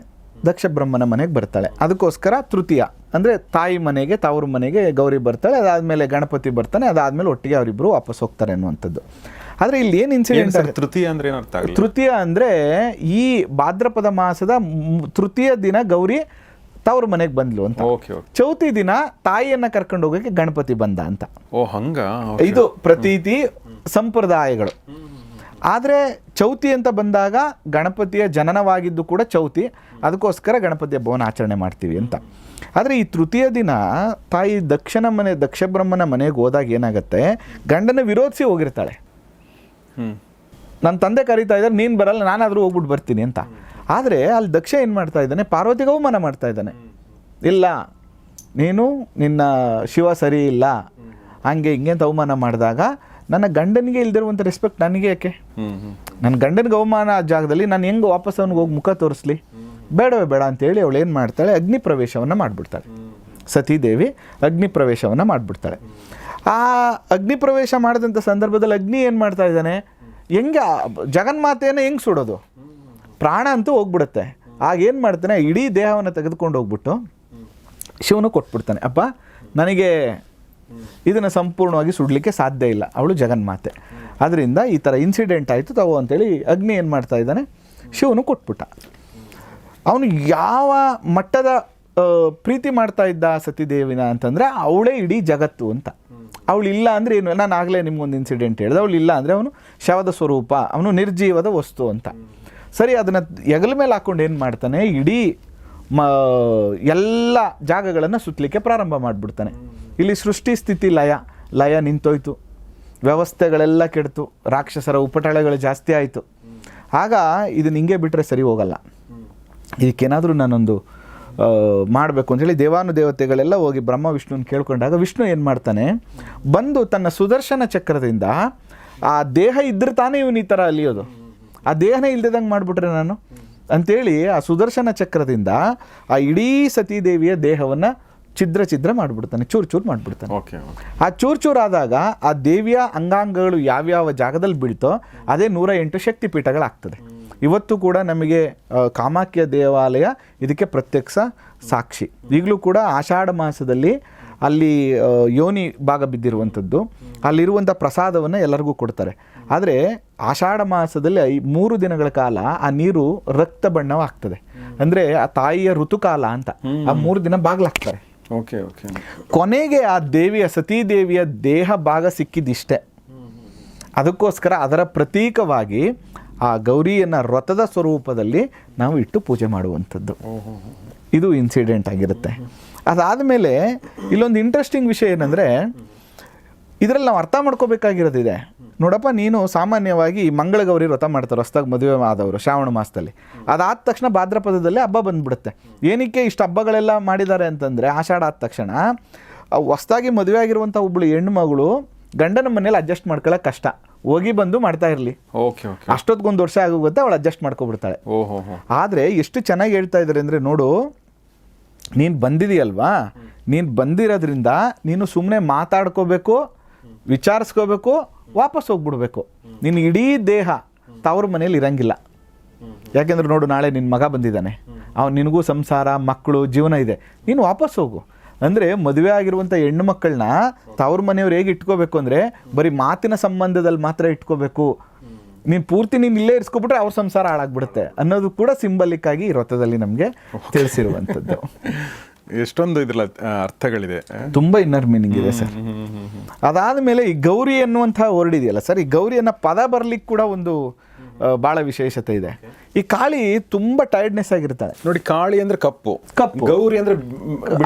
ದಕ್ಷ ಬ್ರಹ್ಮನ ಮನೆಗೆ ಬರ್ತಾಳೆ. ಅದಕ್ಕೋಸ್ಕರ ತೃತೀಯ. ಅಂದರೆ ತಾಯಿ ಮನೆಗೆ ತವ್ರ ಮನೆಗೆ ಗೌರಿ ಬರ್ತಾಳೆ ಅದಾದಮೇಲೆ ಗಣಪತಿ ಬರ್ತಾನೆ ಅದಾದಮೇಲೆ ಒಟ್ಟಿಗೆ ಅವರಿಬ್ಬರು ವಾಪಸ್ ಹೋಗ್ತಾರೆ ಅನ್ನುವಂಥದ್ದು. ಆದರೆ ಇಲ್ಲಿ ಏನು ಇನ್ಸಿಡೆಂಟ್ ತೃತೀಯ ಅಂದರೆ ಏನು ತೃತೀಯ ಅಂದರೆ ಈ ಭಾದ್ರಪದ ಮಾಸದ ತೃತೀಯ ದಿನ ಗೌರಿ ತವ್ರ ಮನೆಗೆ ಬಂದ್ಲು ಅಂತ. ಚೌತಿ ದಿನ ತಾಯಿಯನ್ನ ಕರ್ಕೊಂಡು ಹೋಗೋಕೆ ಗಣಪತಿ ಬಂದ ಅಂತ. ಓ ಹಂಗ? ಇದು ಪ್ರತೀತಿ ಸಂಪ್ರದಾಯಗಳು. ಆದರೆ ಚೌತಿ ಅಂತ ಬಂದಾಗ ಗಣಪತಿಯ ಜನನವಾಗಿದ್ದು ಕೂಡ ಚೌತಿ. ಅದಕ್ಕೋಸ್ಕರ ಗಣಪತಿಯ ಭವನ ಆಚರಣೆ ಮಾಡ್ತೀವಿ ಅಂತ. ಆದರೆ ಈ ತೃತೀಯ ದಿನ ತಾಯಿ ದಕ್ಷನ ಮನೆ ದಕ್ಷ ಬ್ರಹ್ಮನ ಮನೆಗೆ ಹೋದಾಗ ಏನಾಗುತ್ತೆ? ಗಂಡನ ವಿರೋಧಿಸಿ ಹೋಗಿರ್ತಾಳೆ. ನನ್ನ ತಂದೆ ಕರೀತಾ ಇದ್ದಾರೆ ನೀನು ಬರಲ್ಲ ನಾನಾದರೂ ಹೋಗ್ಬಿಟ್ಟು ಬರ್ತೀನಿ ಅಂತ. ಆದರೆ ಅಲ್ಲಿ ದಕ್ಷ ಏನು ಮಾಡ್ತಾ ಇದ್ದಾನೆ? ಪಾರ್ವತಿಗೆ ಅವಮಾನ ಮಾಡ್ತಾ ಇದ್ದಾನೆ. ಇಲ್ಲ ನೀನು ನಿನ್ನ ಶಿವ ಸರಿ ಇಲ್ಲ. ಹಂಗೆ ಹಿಂಗೆ ಅಂತ ಅವಮಾನ ಮಾಡಿದಾಗ ನನ್ನ ಗಂಡನಿಗೆ ಇಲ್ದಿರುವಂಥ ರೆಸ್ಪೆಕ್ಟ್ ನನಗೆ ಯಾಕೆ? ನನ್ನ ಗಂಡನಿಗೆ ಅವಮಾನ ಆ ಜಾಗದಲ್ಲಿ ನಾನು ಹೆಂಗೆ ವಾಪಸ್ ಅವ್ನಿಗೆ ಹೋಗಿ ಮುಖ ತೋರಿಸ್ಲಿ? ಬೇಡವೇ ಬೇಡ ಅಂತೇಳಿ ಅವಳು ಏನು ಮಾಡ್ತಾಳೆ? ಅಗ್ನಿ ಪ್ರವೇಶವನ್ನು ಮಾಡಿಬಿಡ್ತಾಳೆ. ಸತೀದೇವಿ ಅಗ್ನಿ ಪ್ರವೇಶವನ್ನು ಮಾಡಿಬಿಡ್ತಾಳೆ. ಆ ಅಗ್ನಿ ಪ್ರವೇಶ ಮಾಡಿದಂಥ ಸಂದರ್ಭದಲ್ಲಿ ಅಗ್ನಿ ಏನು ಮಾಡ್ತಾ ಇದ್ದಾನೆ? ಹೆಂಗೆ ಜಗನ್ಮಾತೆಯನ್ನು ಹೆಂಗೆ ಸುಡೋದು? ಪ್ರಾಣ ಅಂತೂ ಹೋಗ್ಬಿಡುತ್ತೆ. ಆಗ ಏನು ಮಾಡ್ತಾನೆ? ಇಡೀ ದೇಹವನ್ನು ತೆಗೆದುಕೊಂಡು ಹೋಗ್ಬಿಟ್ಟು ಶಿವನು ಕೊಟ್ಬಿಡ್ತಾನೆ. ಅಪ್ಪ ನನಗೆ ಇದನ್ನು ಸಂಪೂರ್ಣವಾಗಿ ಸುಡಲಿಕ್ಕೆ ಸಾಧ್ಯ ಇಲ್ಲ. ಅವಳು ಜಗನ್ಮಾತೆ. ಅದರಿಂದ ಈ ಥರ ಇನ್ಸಿಡೆಂಟ್ ಆಯಿತು, ತಗೋ ಅಂತೇಳಿ ಅಗ್ನಿ ಏನು ಮಾಡ್ತಾ ಇದ್ದಾನೆ? ಶಿವನು ಕೊಟ್ಬಿಟ್ಟ. ಅವನು ಯಾವ ಮಟ್ಟದ ಪ್ರೀತಿ ಮಾಡ್ತಾ ಇದ್ದ ಸತಿದೇವಿನ ಅಂತಂದರೆ ಅವಳೇ ಇಡೀ ಜಗತ್ತು ಅಂತ. ಅವಳು ಇಲ್ಲ ಅಂದರೆ ಏನು? ನಾನು ಆಗಲೇ ನಿಮಗೊಂದು ಇನ್ಸಿಡೆಂಟ್ ಹೇಳಿದೆ. ಅವಳು ಇಲ್ಲ ಅಂದರೆ ಅವನು ಶವದ ಸ್ವರೂಪ, ಅವನು ನಿರ್ಜೀವದ ವಸ್ತು ಅಂತ. ಸರಿ, ಅದನ್ನು ಹೆಗಲ ಮೇಲೆ ಹಾಕ್ಕೊಂಡು ಏನು ಮಾಡ್ತಾನೆ? ಇಡೀ ಮ, ಎಲ್ಲ ಜಾಗಗಳನ್ನು ಸುತ್ತಲಿಕ್ಕೆ ಪ್ರಾರಂಭ ಮಾಡಿಬಿಡ್ತಾನೆ. ಇಲ್ಲಿ ಸೃಷ್ಟಿ ಸ್ಥಿತಿ ಲಯ ಲಯ ನಿಂತೋಯ್ತು. ವ್ಯವಸ್ಥೆಗಳೆಲ್ಲ ಕೆಡ್ತು. ರಾಕ್ಷಸರ ಉಪಟಳಗಳು ಜಾಸ್ತಿ ಆಯಿತು. ಆಗ ಇದನ್ನ ಹಿಂಗೆ ಬಿಟ್ಟರೆ ಸರಿ ಹೋಗಲ್ಲ. ಇದಕ್ಕೇನಾದರೂ ನಾನೊಂದು ಮಾಡಬೇಕು ಅಂತೇಳಿ ದೇವಾನು ದೇವತೆಗಳೆಲ್ಲ ಹೋಗಿ ಬ್ರಹ್ಮ ವಿಷ್ಣುವನ್ನು ಕೇಳ್ಕೊಂಡಾಗ ವಿಷ್ಣು ಏನು ಮಾಡ್ತಾನೆ? ಬಂದು ತನ್ನ ಸುದರ್ಶನ ಚಕ್ರದಿಂದ ಆ ದೇಹ ಇದ್ರೆ ತಾನೇ ಇವನು ಈ ಥರ ಅಲಿಯೋದು. ಆ ದೇಹನೇ ಇಲ್ದಿದಂಗೆ ಮಾಡಿಬಿಟ್ರೆ ನಾನು? ಅಂಥೇಳಿ ಆ ಸುದರ್ಶನ ಚಕ್ರದಿಂದ ಆ ಇಡೀ ಸತೀದೇವಿಯ ದೇಹವನ್ನು ಛಿದ್ರ ಛಿದ್ರ ಮಾಡಿಬಿಡ್ತಾನೆ ಚೂರು ಚೂರು ಮಾಡಿಬಿಡ್ತಾನೆ. ಆ ಚೂರು ಚೂರಾದಾಗ ಆ ದೇವಿಯ ಅಂಗಾಂಗಗಳು ಯಾವ್ಯಾವ ಜಾಗದಲ್ಲಿ ಬೀಳ್ತೋ ಅದೇ ನೂರ ಎಂಟು ಶಕ್ತಿಪೀಠಗಳಾಗ್ತದೆ ಇವತ್ತು ಕೂಡ ನಮಗೆ ಕಾಮಾಖ್ಯ ದೇವಾಲಯ ಇದಕ್ಕೆ ಪ್ರತ್ಯಕ್ಷ ಸಾಕ್ಷಿ. ಈಗಲೂ ಕೂಡ ಆಷಾಢ ಮಾಸದಲ್ಲಿ ಅಲ್ಲಿ ಯೋನಿ ಭಾಗ ಬಿದ್ದಿರುವಂಥದ್ದು. ಅಲ್ಲಿರುವಂಥ ಪ್ರಸಾದವನ್ನು ಎಲ್ಲರಿಗೂ ಕೊಡ್ತಾರೆ. ಆದರೆ ಆಷಾಢ ಮಾಸದಲ್ಲಿ ಐ ಮೂರು ದಿನಗಳ ಕಾಲ ಆ ನೀರು ರಕ್ತ ಬಣ್ಣವಾಗ್ತದೆ. ಅಂದರೆ ಆ ತಾಯಿಯ ಋತುಕಾಲ ಅಂತ. ಆ ಮೂರು ದಿನ ಬಾಗ್ಲಾಗ್ತಾರೆ. Okay okay. ಕೊನೆಗೆ ಆ ದೇವಿಯ, ಸತೀದೇವಿಯ ದೇಹ ಭಾಗ ಸಿಕ್ಕಿದಿಷ್ಟೇ. ಅದಕ್ಕೋಸ್ಕರ ಅದರ ಪ್ರತೀಕವಾಗಿ ಆ ಗೌರಿಯನ್ನ ವ್ರತದ ಸ್ವರೂಪದಲ್ಲಿ ನಾವು ಇಟ್ಟು ಪೂಜೆ ಮಾಡುವಂಥದ್ದು. ಇದು ಇನ್ಸಿಡೆಂಟ್ ಆಗಿರುತ್ತೆ. ಅದಾದಮೇಲೆ ಇಲ್ಲೊಂದು ಇಂಟ್ರೆಸ್ಟಿಂಗ್ ವಿಷಯ ಏನಂದರೆ, ಇದರಲ್ಲಿ ನಾವು ಅರ್ಥ ಮಾಡ್ಕೋಬೇಕಾಗಿರೋದಿದೆ. ನೋಡಪ್ಪ ನೀನು ಸಾಮಾನ್ಯವಾಗಿ ಮಂಗಳಗೌರಿ ವ್ರತ ಮಾಡ್ತಾರೆ ಹೊಸ್ದಾಗಿ ಮದುವೆ ಆದವರು ಶ್ರಾವಣ ಮಾಸದಲ್ಲಿ. ಅದಾದ ತಕ್ಷಣ ಭಾದ್ರಪದದಲ್ಲಿ ಹಬ್ಬ ಬಂದ್ಬಿಡುತ್ತೆ. ಏನಕ್ಕೆ ಇಷ್ಟು ಹಬ್ಬಗಳೆಲ್ಲ ಮಾಡಿದ್ದಾರೆ ಅಂತಂದರೆ ಆಷಾಢ ಆದ ತಕ್ಷಣ ಹೊಸ್ದಾಗಿ ಮದುವೆ ಆಗಿರುವಂಥ ಒಬ್ಬಳು ಹೆಣ್ಣು ಮಗಳು ಗಂಡನ ಮನೇಲಿ ಅಡ್ಜಸ್ಟ್ ಮಾಡ್ಕೊಳ್ಳೋಕೆ ಕಷ್ಟ. ಹೋಗಿ ಬಂದು ಮಾಡ್ತಾ ಇರಲಿ. ಓಕೆ ಓಕೆ ಅಷ್ಟೊತ್ತಿಗೊಂದು ವರ್ಷ ಆಗೋಗುತ್ತೆ ಅವಳು ಅಡ್ಜಸ್ಟ್ ಮಾಡ್ಕೊಬಿಡ್ತಾಳೆ. ಓಹೋ ಆದರೆ ಎಷ್ಟು ಚೆನ್ನಾಗಿ ಹೇಳ್ತಾ ಇದ್ದಾರೆ ಅಂದರೆ ನೋಡು ನೀನು ಬಂದಿದೆಯಲ್ವಾ? ನೀನು ಬಂದಿರೋದ್ರಿಂದ ನೀನು ಸುಮ್ಮನೆ ಮಾತಾಡ್ಕೋಬೇಕು ವಿಚಾರಿಸ್ಕೋಬೇಕು ವಾಪಸ್ ಹೋಗ್ಬಿಡ್ಬೇಕು. ನಿನ್ನ ಇಡೀ ದೇಹ ತವ್ರ ಮನೇಲಿ ಇರಂಗಿಲ್ಲ. ಯಾಕೆಂದ್ರೆ ನೋಡು ನಾಳೆ ನಿನ್ನ ಮಗ ಬಂದಿದ್ದಾನೆ. ಅವನು ನಿನಗೂ ಸಂಸಾರ ಮಕ್ಕಳು ಜೀವನ ಇದೆ. ನೀನು ವಾಪಸ್ ಹೋಗು. ಅಂದರೆ ಮದುವೆ ಆಗಿರುವಂಥ ಹೆಣ್ಣು ಮಕ್ಕಳನ್ನ ತವ್ರ ಮನೆಯವ್ರು ಹೇಗೆ ಇಟ್ಕೋಬೇಕು ಅಂದರೆ ಬರೀ ಮಾತಿನ ಸಂಬಂಧದಲ್ಲಿ ಮಾತ್ರ ಇಟ್ಕೋಬೇಕು. ನೀನು ಪೂರ್ತಿ ನೀನು ಇಲ್ಲೇ ಇರಿಸ್ಕೊಬಿಟ್ರೆ ಅವ್ರ ಸಂಸಾರ ಹಾಳಾಗ್ಬಿಡುತ್ತೆ ಅನ್ನೋದು ಕೂಡ ಸಿಂಬಲಿಕ್ ಆಗಿ ಈ ವ್ರತದಲ್ಲಿ ನಮಗೆ ತಿಳಿಸಿರುವಂಥದ್ದು. ಎಷ್ಟೊಂದು ಇದ್ರಲ್ಲ ಅರ್ಥಗಳಿದೆ. ತುಂಬ ಇನ್ನರ್ ಮೀನಿಂಗ್ ಇದೆ ಸರ್. ಅದಾದ ಮೇಲೆ ಈ ಗೌರಿ ಅನ್ನುವಂಥ ವರ್ಡ್ ಇದೆಯಲ್ಲ ಸರ್ ಈ ಗೌರಿ ಅನ್ನೋ ಪದ ಬರ್ಲಿಕ್ಕೆ ಕೂಡ ಒಂದು ಭಾಳ ಬಹಳ ವಿಶೇಷತೆ ಇದೆ. ಈ ಕಾಳಿ ತುಂಬ ಟೈರ್ಡ್ನೆಸ್ ಆಗಿರ್ತಾಳೆ. ನೋಡಿ ಕಾಳಿ ಅಂದ್ರೆ ಕಪ್ಪು. ಕಪ್ಪು. ಗೌರಿ ಅಂದ್ರೆ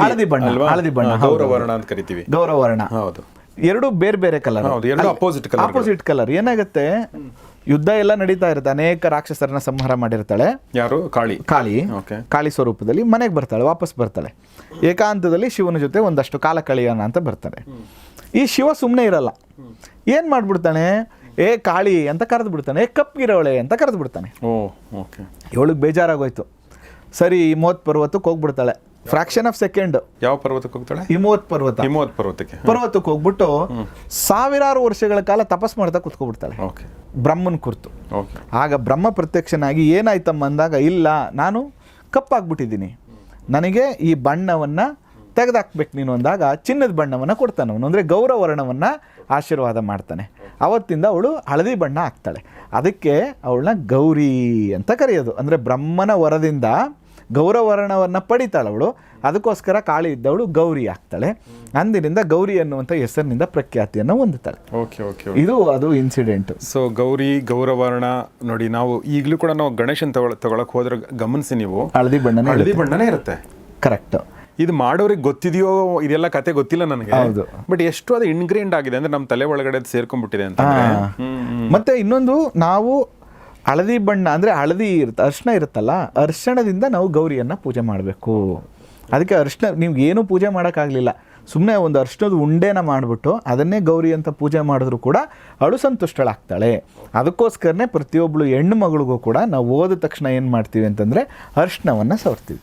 ಹಳದಿ ಬಣ್ಣ, ಹಳದಿ ಬಣ್ಣ, ಗೌರವರ್ಣ ಅಂತ ಕರಿತೀವಿ. ಗೌರವರ್ಣ. ಹೌದು. ಎರಡು ಬೇರೆ ಬೇರೆ ಕಲರ್ ಹೌದು, ಎರಡು ಅಪೋಸಿಟ್ ಕಲರ್ ಅಪೋಸಿಟ್ ಕಲರ್ ಏನಾಗುತ್ತೆ? ಯುದ್ಧ ಎಲ್ಲ ನಡೀತಾ ಇರುತ್ತೆ. ಅನೇಕ ರಾಕ್ಷಸರನ್ನ ಸಂಹಾರ ಮಾಡಿರ್ತಾಳೆ. ಯಾರು? ಕಾಳಿ. ಕಾಳಿ. ಓಕೆ ಕಾಳಿ ಸ್ವರೂಪದಲ್ಲಿ ಮನೆಗೆ ಬರ್ತಾಳೆ ವಾಪಸ್ ಬರ್ತಾಳೆ. ಏಕಾಂತದಲ್ಲಿ ಶಿವನ ಜೊತೆ ಒಂದಷ್ಟು ಕಾಲ ಕಳೆಯೋಣ ಅಂತ ಬರ್ತಾಳೆ ಈ ಶಿವ ಸುಮ್ಮನೆ ಇರಲ್ಲ. ಏನು ಮಾಡ್ಬಿಡ್ತಾನೆ? ಏ ಕಾಳಿ ಅಂತ ಕರೆದು ಬಿಡ್ತಾನೆ. ಏ ಕಪ್ಗಿರೋಳೆ ಅಂತ ಕರೆದು ಬಿಡ್ತಾನೆ. ಓಕೆ. ಇವಳಿಗೆ ಬೇಜಾರಾಗೋಯ್ತು. ಸರಿ ಹಿಮೋತ್ ಪರ್ವತಕ್ಕೆ ಹೋಗ್ಬಿಡ್ತಾಳೆ. ಫ್ರಾಕ್ಷನ್ ಆಫ್ ಸೆಕೆಂಡ್ ಯಾವ ಪರ್ವತಕ್ಕೆ ಹೋಗ್ತಾಳೆ? ಹಿಮವತ್ ಪರ್ವತ. ಹಿಮವತ್ ಪರ್ವತಕ್ಕೆ. ಪರ್ವತಕ್ಕೆ ಹೋಗ್ಬಿಟ್ಟು ಸಾವಿರಾರು ವರ್ಷಗಳ ಕಾಲ ತಪಸ್ ಮಾಡ್ತಾ ಕುತ್ಕೊಬಿಡ್ತಾಳೆ. ಓಕೆ. ಬ್ರಹ್ಮನ್ ಕುರ್ತು. ಆಗ ಬ್ರಹ್ಮ ಪ್ರತ್ಯಕ್ಷನಾಗಿ ಏನಾಯ್ತಮ್ಮ ಅಂದಾಗ ಇಲ್ಲ ನಾನು ಕಪ್ಪಾಗ್ಬಿಟ್ಟಿದ್ದೀನಿ. ನನಗೆ ಈ ಬಣ್ಣವನ್ನು ತೆಗೆದಾಕ್ಬೇಕು ನೀನು ಅಂದಾಗ ಚಿನ್ನದ ಬಣ್ಣವನ್ನು ಕೊಡ್ತಾನೆ ಅವನು. ಅಂದರೆ ಗೌರವರ್ಣವನ್ನು ಆಶೀರ್ವಾದ ಮಾಡ್ತಾನೆ. ಅವತ್ತಿಂದ ಅವಳು ಹಳದಿ ಬಣ್ಣ ಹಾಕ್ತಾಳೆ. ಅದಕ್ಕೆ ಅವಳನ್ನ ಗೌರಿ ಅಂತ ಕರೆಯೋದು. ಅಂದರೆ ಬ್ರಹ್ಮನ ವರದಿಂದ ಗೌರವರ್ಣವನ್ನು ಪಡಿತಾಳೆ ಅವಳು. ಅದಕ್ಕೋಸ್ಕರ ಕಾಳಿ ಇದ್ದವಳು ಗೌರಿ ಆಗ್ತಾಳೆ ಅಂದಿನಿಂದ ಗೌರಿ ಅನ್ನುವಂಥ ಹೆಸರಿನಿಂದ ಪ್ರಖ್ಯಾತಿಯನ್ನು ಹೊಂದುತ್ತಾಳೆ. ಓಕೆ ಓಕೆ ಇದು ಅದು ಇನ್ಸಿಡೆಂಟ್ ಸೊ ಗೌರಿ ಗೌರವರ್ಣ ನೋಡಿ ನಾವು ಈಗಲೂ ಕೂಡ ನಾವು ಗಣೇಶನ್ ತಗೊಳ ತಗೊಳಕ್ ಹೋದ್ರೆ ಗಮನಿಸಿ ನೀವು. ಹಳದಿ ಬಣ್ಣ ಹಳದಿ ಬಣ್ಣನೇ ಇರುತ್ತೆ. ಕರೆಕ್ಟ್ ಇದು ಮಾಡೋರಿಗೆ ಗೊತ್ತಿದೆಯೋ ಇದೆಲ್ಲ ಕತೆ ಗೊತ್ತಿಲ್ಲ ನನಗೆ. ಹೌದು. ಬಟ್ ಎಷ್ಟು ಅದು ಇನ್ಗ್ರೀಂಡ್ ಆಗಿದೆ ಅಂದ್ರೆ ನಮ್ಮ ತಲೆ ಒಳಗಡೆ ಸೇರ್ಕೊಂಡ್ಬಿಟ್ಟಿದೆ ಅಂತ ಮತ್ತೆ ಇನ್ನೊಂದು ನಾವು ಹಳದಿ ಬಣ್ಣ ಅಂದ್ರೆ ಹಳದಿ ಇರುತ್ತೆ ಅರ್ಶನ ಇರುತ್ತಲ್ಲ ಅರ್ಶನದಿಂದ ನಾವು ಗೌರಿಯನ್ನ ಪೂಜೆ ಮಾಡಬೇಕು. ಅದಕ್ಕೆ ಅರ್ಶನ ನಿಮ್ಗೆ ಏನೂ ಪೂಜೆ ಮಾಡೋಕ್ಕಾಗಲಿಲ್ಲ. ಸುಮ್ಮನೆ ಒಂದು ಅರ್ಶನದ ಉಂಡೆನ ಮಾಡಿಬಿಟ್ಟು ಅದನ್ನೇ ಗೌರಿ ಅಂತ ಪೂಜೆ ಮಾಡಿದ್ರು ಕೂಡ ಅಳು ಸಂತುಷ್ಟಳಾಗ್ತಾಳೆ. ಅದಕ್ಕೋಸ್ಕರನೇ ಪ್ರತಿಯೊಬ್ಬಳು ಹೆಣ್ಣು ಮಗಳಿಗೂ ಕೂಡ ನಾವು ಓದಿದ ತಕ್ಷಣ ಏನು ಮಾಡ್ತೀವಿ ಅಂತಂದರೆ ಅರ್ಶನವನ್ನು ಸವರ್ತೀವಿ.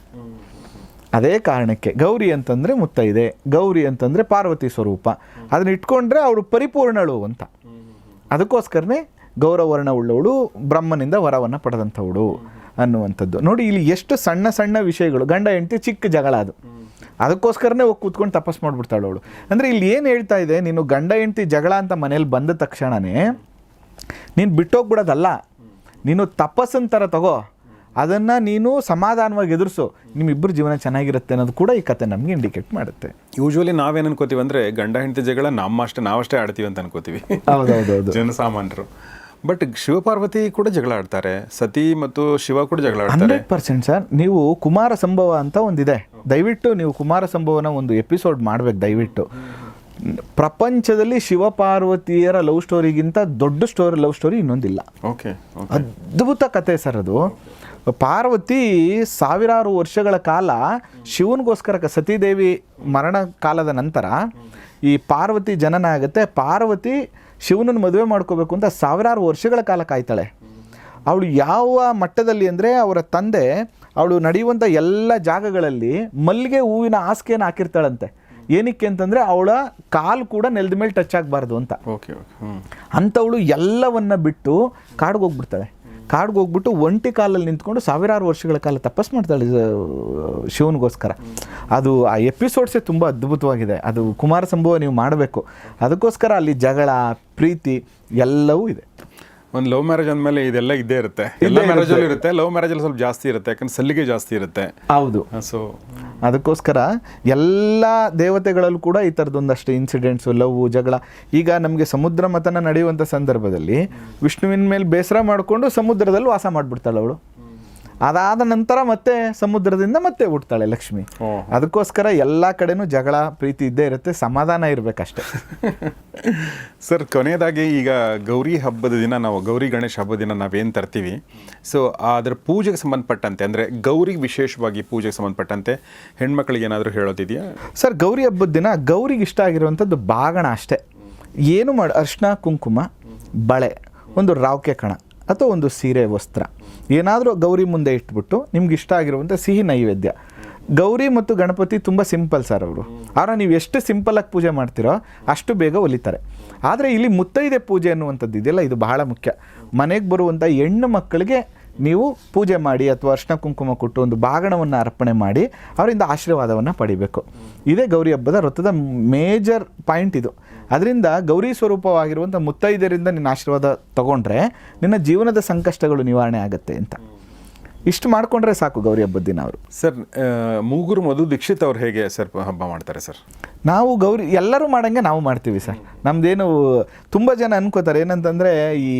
ಅದೇ ಕಾರಣಕ್ಕೆ ಗೌರಿ ಅಂತಂದರೆ ಮುತ್ತೈದೆ, ಗೌರಿ ಅಂತಂದರೆ ಪಾರ್ವತಿ ಸ್ವರೂಪ. ಅದನ್ನ ಇಟ್ಕೊಂಡ್ರೆ ಅವಳು ಪರಿಪೂರ್ಣಳು ಅಂತ. ಅದಕ್ಕೋಸ್ಕರನೇ ಗೌರವರ್ಣ ಉಳ್ಳವಳು ಬ್ರಹ್ಮನಿಂದ ವರವನ್ನು ಪಡೆದಂಥವಳು ಅನ್ನುವಂಥದ್ದು. ನೋಡಿ, ಇಲ್ಲಿ ಎಷ್ಟು ಸಣ್ಣ ಸಣ್ಣ ವಿಷಯಗಳು. ಗಂಡ, ಹೆಂಡತಿ, ಚಿಕ್ಕ ಜಗಳ ಅದು. ಅದಕ್ಕೋಸ್ಕರನೇ ಹೋಗಿ ಕೂತ್ಕೊಂಡು ತಪಸ್ ಮಾಡಿಬಿಡ್ತಾಳು ಅವಳು. ಅಂದರೆ ಇಲ್ಲಿ ಏನು ಹೇಳ್ತಾ ಇದೆ, ನೀನು ಗಂಡ, ಹೆಂಡತಿ ಜಗಳ ಅಂತ ಮನೇಲಿ ಬಂದ ತಕ್ಷಣವೇ ನೀನು ಬಿಟ್ಟೋಗ್ಬಿಡೋದಲ್ಲ. ನೀನು ತಪಸ್ಸಿನ ಥರ ತಗೋ. ಅದನ್ನು ನೀನು ಸಮಾಧಾನವಾಗಿ ಎದುರಿಸು. ನಿಮ್ಮಿಬ್ಬರು ಜೀವನ ಚೆನ್ನಾಗಿರುತ್ತೆ ಅನ್ನೋದು ಕೂಡ ಈ ಕತೆ ನಮಗೆ ಇಂಡಿಕೇಟ್ ಮಾಡುತ್ತೆ. ಯೂಶುವಲಿ ನಾವೇನು ಅನ್ಕೋತೀವಿ ಅಂದರೆ ಗಂಡ ಹೆಂಡತಿ ಜಗಳ ನಮ್ಮ ಅಷ್ಟೇ ನಾವಷ್ಟೇ ಆಡ್ತೀವಿ ಅಂತ ಅನ್ಕೋತೀವಿ. ಹೌದು ಜನಸಾಮಾನ್ಯರು. ಬಟ್ ಶಿವಪಾರ್ವತಿ ಕೂಡ ಜಗಳ ಆಡ್ತಾರೆ. ಸತಿ ಮತ್ತು ಶಿವ ಕೂಡ ಜಗಳ ಆಡ್ತಾರೆ. ಹಂಡ್ರೆಡ್ ಪರ್ಸೆಂಟ್ ಸರ್ ನೀವು ಕುಮಾರ ಸಂಭವ ಅಂತ ಒಂದಿದೆ. ದಯವಿಟ್ಟು ನೀವು ಕುಮಾರ ಸಂಭವನ ಒಂದು ಎಪಿಸೋಡ್ ಮಾಡ್ಬೇಕು ದಯವಿಟ್ಟು. ಪ್ರಪಂಚದಲ್ಲಿ ಶಿವಪಾರ್ವತಿಯರ ಲವ್ ಸ್ಟೋರಿಗಿಂತ ದೊಡ್ಡ ಸ್ಟೋರಿ ಲವ್ ಸ್ಟೋರಿ ಇನ್ನೊಂದಿಲ್ಲ. ಓಕೆ ಅದ್ಭುತ ಕತೆ ಸರ್ ಅದು. ಪಾರ್ವತಿ ಸಾವಿರಾರು ವರ್ಷಗಳ ಕಾಲ ಶಿವನಿಗೋಸ್ಕರ ಸತೀದೇವಿ ಮರಣ ಕಾಲದ ನಂತರ ಈ ಪಾರ್ವತಿ ಜನನ ಆಗುತ್ತೆ ಪಾರ್ವತಿ ಶಿವನನ್ನು ಮದುವೆ ಮಾಡ್ಕೋಬೇಕು ಅಂತ ಸಾವಿರಾರು ವರ್ಷಗಳ ಕಾಲ ಕಾಯ್ತಾಳೆ. ಅವಳು ಯಾವ ಮಟ್ಟದಲ್ಲಿ ಅಂದರೆ ಅವರ ತಂದೆ ಅವಳು ನಡೆಯುವಂಥ ಎಲ್ಲ ಜಾಗಗಳಲ್ಲಿ ಮಲ್ಲಿಗೆ ಹೂವಿನ ಹಾಸಿಗೆಯನ್ನು ಹಾಕಿರ್ತಾಳಂತೆ. ಏನಕ್ಕೆ ಅಂತಂದರೆ ಅವಳ ಕಾಲು ಕೂಡ ನೆಲದ ಮೇಲೆ ಟಚ್ ಆಗಬಾರ್ದು ಅಂತ. ಓಕೆ ಅಂಥವಳು ಎಲ್ಲವನ್ನ ಬಿಟ್ಟು ಕಾಡಿಗೆ ಹೋಗ್ಬಿಡ್ತಾಳೆ ಕಾಡ್ಗೆ ಹೋಗ್ಬಿಟ್ಟು ಒಂಟಿ ಕಾಲಲ್ಲಿ ನಿಂತ್ಕೊಂಡು ಸಾವಿರಾರು ವರ್ಷಗಳ ಕಾಲ ತಪಸ್ ಮಾಡ್ತಾಳೆ ಶಿವನಿಗೋಸ್ಕರ. ಅದು ಆ ಎಪಿಸೋಡ್ಸೇ ತುಂಬ ಅದ್ಭುತವಾಗಿದೆ. ಅದು ಕುಮಾರ ಸಂಭವ ನೀವು ಮಾಡಬೇಕು. ಅದಕ್ಕೋಸ್ಕರ ಅಲ್ಲಿ ಜಗಳ ಪ್ರೀತಿ ಎಲ್ಲವೂ ಇದೆ. ಒಂದು ಲವ್ ಮ್ಯಾರೇಜ್ ಅಂದಮೇಲೆ ಇದೆಲ್ಲ ಇದ್ದೇ ಇರುತ್ತೆ. ಎಲ್ಲ ಮ್ಯಾರೇಜಲ್ಲೂ ಇರುತ್ತೆ. ಲವ್ ಮ್ಯಾರೇಜಲ್ಲಿ ಸ್ವಲ್ಪ ಜಾಸ್ತಿ ಇರುತ್ತೆ ಯಾಕಂದ್ರೆ ಸಲ್ಲಿಗೆ ಜಾಸ್ತಿ ಇರುತ್ತೆ. ಹೌದು. ಸೊ ಅದಕ್ಕೋಸ್ಕರ ಎಲ್ಲ ದೇವತೆಗಳಲ್ಲೂ ಕೂಡ ಈ ಥರದೊಂದಷ್ಟು ಇನ್ಸಿಡೆಂಟ್ಸು ಲವ್, ಜಗಳ, ಈಗ ನಮಗೆ ಸಮುದ್ರ ಮತನ ನಡೆಯುವಂಥ ಸಂದರ್ಭದಲ್ಲಿ ವಿಷ್ಣುವಿನ ಮೇಲೆ ಬೇಸರ ಮಾಡಿಕೊಂಡು ಸಮುದ್ರದಲ್ಲಿ ವಾಸ ಮಾಡಿಬಿಡ್ತಾಳೆ ಅವಳು. ಅದಾದ ನಂತರ ಮತ್ತೆ ಸಮುದ್ರದಿಂದ ಮತ್ತೆ ಹುಡ್ತಾಳೆ ಲಕ್ಷ್ಮಿ. ಅದಕ್ಕೋಸ್ಕರ ಎಲ್ಲ ಕಡೆನೂ ಜಗಳ ಪ್ರೀತಿ ಇದ್ದೇ ಇರುತ್ತೆ ಸಮಾಧಾನ ಇರಬೇಕಷ್ಟೆ. ಸರ್ ಕೊನೆಯದಾಗಿ ಈಗ ಗೌರಿ ಹಬ್ಬದ ದಿನ ನಾವು ಗೌರಿ ಗಣೇಶ ಹಬ್ಬದ ದಿನ ನಾವೇನು ತರ್ತೀವಿ? ಸೊ ಅದರ ಪೂಜೆಗೆ ಸಂಬಂಧಪಟ್ಟಂತೆ ಅಂದರೆ ಗೌರಿಗೆ ವಿಶೇಷವಾಗಿ ಪೂಜೆಗೆ ಸಂಬಂಧಪಟ್ಟಂತೆ ಹೆಣ್ಮಕ್ಳಿಗೆ ಏನಾದರೂ ಹೇಳೋದಿದೆಯಾ? ಸರ್ ಗೌರಿ ಹಬ್ಬದ ದಿನ ಗೌರಿಗೆ ಇಷ್ಟ ಆಗಿರುವಂಥದ್ದು ಬಾಗಣ ಅಷ್ಟೇ. ಏನು ಮಾಡಿ ಅರ್ಶಿನ ಕುಂಕುಮ ಬಳೆ ಒಂದು ರಾವ್ಕೆ ಕಣ ಅಥವಾ ಒಂದು ಸೀರೆ ವಸ್ತ್ರ. ಏನಾದರೂ ಗೌರಿ ಮುಂದೆ ಇಟ್ಬಿಟ್ಟು ನಿಮ್ಗೆ ಇಷ್ಟ ಆಗಿರುವಂಥ ಸಿಹಿ ನೈವೇದ್ಯ. ಗೌರಿ ಮತ್ತು ಗಣಪತಿ ತುಂಬ ಸಿಂಪಲ್ ಸರ್ ಅವರು. ಆದ್ರೆ ನೀವು ಎಷ್ಟು ಸಿಂಪಲಾಗಿ ಪೂಜೆ ಮಾಡ್ತೀರೋ ಅಷ್ಟು ಬೇಗ ಒಲಿತಾರೆ. ಆದರೆ ಇಲ್ಲಿ ಮುತ್ತೈದೆ ಪೂಜೆ ಅನ್ನುವಂಥದ್ದು ಇದೆಯಲ್ಲ, ಇದು ಬಹಳ ಮುಖ್ಯ. ಮನೆಗೆ ಬರುವಂಥ ಹೆಣ್ಣು ಮಕ್ಕಳಿಗೆ ನೀವು ಪೂಜೆ ಮಾಡಿ ಅಥವಾ ಅರ್ಶಿನ ಕುಂಕುಮ ಕೊಟ್ಟು ಒಂದು ಬಾಗಣವನ್ನು ಅರ್ಪಣೆ ಮಾಡಿ ಅವರಿಂದ ಆಶೀರ್ವಾದವನ್ನು ಪಡಿಬೇಕು. ಇದೇ ಗೌರಿ ಹಬ್ಬದ ವೃತ್ತದ ಮೇಜರ್ ಪಾಯಿಂಟ್ ಇದು. ಅದರಿಂದ ಗೌರಿ ಸ್ವರೂಪವಾಗಿರುವಂಥ ಮುತ್ತೈದರಿಂದ ನಿನ್ನ ಆಶೀರ್ವಾದ ತಗೊಂಡ್ರೆ ನಿನ್ನ ಜೀವನದ ಸಂಕಷ್ಟಗಳು ನಿವಾರಣೆ ಆಗುತ್ತೆ ಅಂತ. ಇಷ್ಟು ಮಾಡಿಕೊಂಡ್ರೆ ಸಾಕು ಗೌರಿ ಹಬ್ಬದ ದಿನ ಅವರು. ಸರ್ ಮೂಗುರು ಮೂಗೂರು ಮಧು ದೀಕ್ಷಿತ್ ಅವ್ರು ಹೇಗೆ ಸರ್ ಹಬ್ಬ ಮಾಡ್ತಾರೆ ಸರ್? ನಾವು ಗೌರಿ ಎಲ್ಲರೂ ಮಾಡಂಗೆ ನಾವು ಮಾಡ್ತೀವಿ ಸರ್. ನಮ್ದೇನು ತುಂಬ ಜನ ಅನ್ಕೋತಾರೆ ಏನಂತಂದರೆ ಈ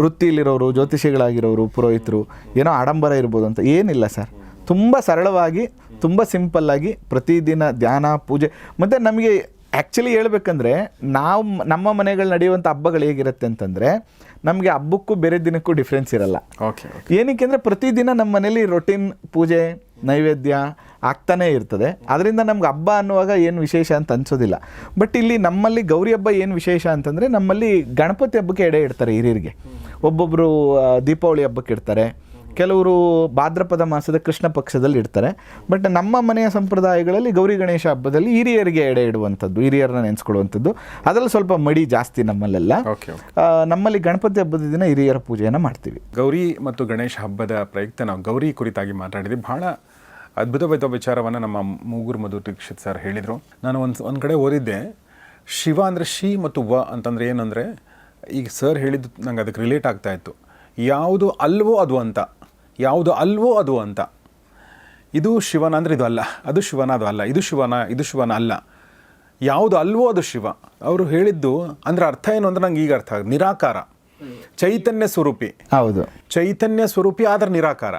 ವೃತ್ತಿಲಿರೋರು ಜ್ಯೋತಿಷಿಗಳಾಗಿರೋರು ಪುರೋಹಿತರು ಏನೋ ಆಡಂಬರ ಇರ್ಬೋದು ಅಂತ ಏನಿಲ್ಲ ಸರ್. ತುಂಬ ಸರಳವಾಗಿ ತುಂಬ ಸಿಂಪಲ್ಲಾಗಿ ಪ್ರತಿದಿನ ಧ್ಯಾನ ಪೂಜೆ. ಮತ್ತು ನಮಗೆ ಆ್ಯಕ್ಚುಲಿ ಹೇಳ್ಬೇಕಂದ್ರೆ ನಾವು ನಮ್ಮ ಮನೆಗಳು ನಡೆಯುವಂಥ ಹಬ್ಬಗಳು ಹೇಗಿರುತ್ತೆ ಅಂತಂದರೆ ನಮಗೆ ಹಬ್ಬಕ್ಕೂ ಬೇರೆ ದಿನಕ್ಕೂ ಡಿಫ್ರೆನ್ಸ್ ಇರಲ್ಲ. ಓಕೆ ಏನಕ್ಕೆ ಅಂದರೆ ಪ್ರತಿದಿನ ನಮ್ಮ ಮನೇಲಿ ರೊಟೀನ್ ಪೂಜೆ ನೈವೇದ್ಯ ಆಗ್ತಾನೇ ಇರ್ತದೆ. ಅದರಿಂದ ನಮ್ಗೆ ಹಬ್ಬ ಅನ್ನುವಾಗ ಏನು ವಿಶೇಷ ಅಂತ ಅನ್ಸೋದಿಲ್ಲ. ಬಟ್ ಇಲ್ಲಿ ನಮ್ಮಲ್ಲಿ ಗೌರಿ ಹಬ್ಬ ಏನು ವಿಶೇಷ ಅಂತಂದರೆ ನಮ್ಮಲ್ಲಿ ಗಣಪತಿ ಹಬ್ಬಕ್ಕೆ ಎಡೆ ಇಡ್ತಾರೆ ಹಿರಿಯರಿಗೆ. ಒಬ್ಬೊಬ್ಬರು ದೀಪಾವಳಿ ಹಬ್ಬಕ್ಕೆ ಇಡ್ತಾರೆ. ಕೆಲವರು ಭಾದ್ರಪದ ಮಾಸದ ಕೃಷ್ಣ ಪಕ್ಷದಲ್ಲಿ ಇಡ್ತಾರೆ. ಬಟ್ ನಮ್ಮ ಮನೆಯ ಸಂಪ್ರದಾಯಗಳಲ್ಲಿ ಗೌರಿ ಗಣೇಶ ಹಬ್ಬದಲ್ಲಿ ಹಿರಿಯರಿಗೆ ಎಡೆ ಇಡುವಂಥದ್ದು ಹಿರಿಯರನ್ನ ನೆನೆಸ್ಕೊಳ್ಳುವಂಥದ್ದು. ಅದರಲ್ಲಿ ಸ್ವಲ್ಪ ಮಡಿ ಜಾಸ್ತಿ ನಮ್ಮಲ್ಲೆಲ್ಲ. ನಮ್ಮಲ್ಲಿ ಗಣಪತಿ ಹಬ್ಬದ ದಿನ ಹಿರಿಯರ ಪೂಜೆಯನ್ನು ಮಾಡ್ತೀವಿ. ಗೌರಿ ಮತ್ತು ಗಣೇಶ ಹಬ್ಬದ ಪ್ರಯುಕ್ತ ನಾವು ಗೌರಿ ಕುರಿತಾಗಿ ಮಾತಾಡಿದ್ವಿ. ಬಹಳ ಅದ್ಭುತವಾದ ವಿಚಾರವನ್ನು ನಮ್ಮ ಮೂಗುರು ಮಧು ದೀಕ್ಷಿತ್ ಸರ್ ಹೇಳಿದರು. ನಾನು ಒಂದು ಒಂದು ಕಡೆ ಓದಿದ್ದೆ. ಶಿವ ಅಂದರೆ ಶಿ ಮತ್ತು ವ ಅಂತಂದರೆ ಏನಂದರೆ ಈಗ ಸರ್ ಹೇಳಿದ್ದು ನಂಗೆ ಅದಕ್ಕೆ ರಿಲೇಟ್ ಆಗ್ತಾ ಇತ್ತು. ಯಾವುದು ಅಲ್ವೋ ಅದು ಅಂತ. ಯಾವುದು ಅಲ್ವೋ ಅದು ಅಂತ. ಇದು ಶಿವನ ಅಂದರೆ ಇದು ಅಲ್ಲ. ಅದು ಶಿವನ ಅದು ಅಲ್ಲ. ಇದು ಶಿವನ ಇದು ಶಿವನ ಅಲ್ಲ. ಯಾವುದು ಅಲ್ವೋ ಅದು ಶಿವ. ಅವರು ಹೇಳಿದ್ದು ಅಂದರೆ ಅರ್ಥ ಏನು ಅಂದ್ರೆ ನಂಗೆ ಈಗ ಅರ್ಥ ಆಗ ನಿರಾಕಾರ. ಚೈತನ್ಯ ಸ್ವರೂಪಿ. ಹೌದು. ಚೈತನ್ಯ ಸ್ವರೂಪಿ ಆದ್ರೆ ನಿರಾಕಾರ.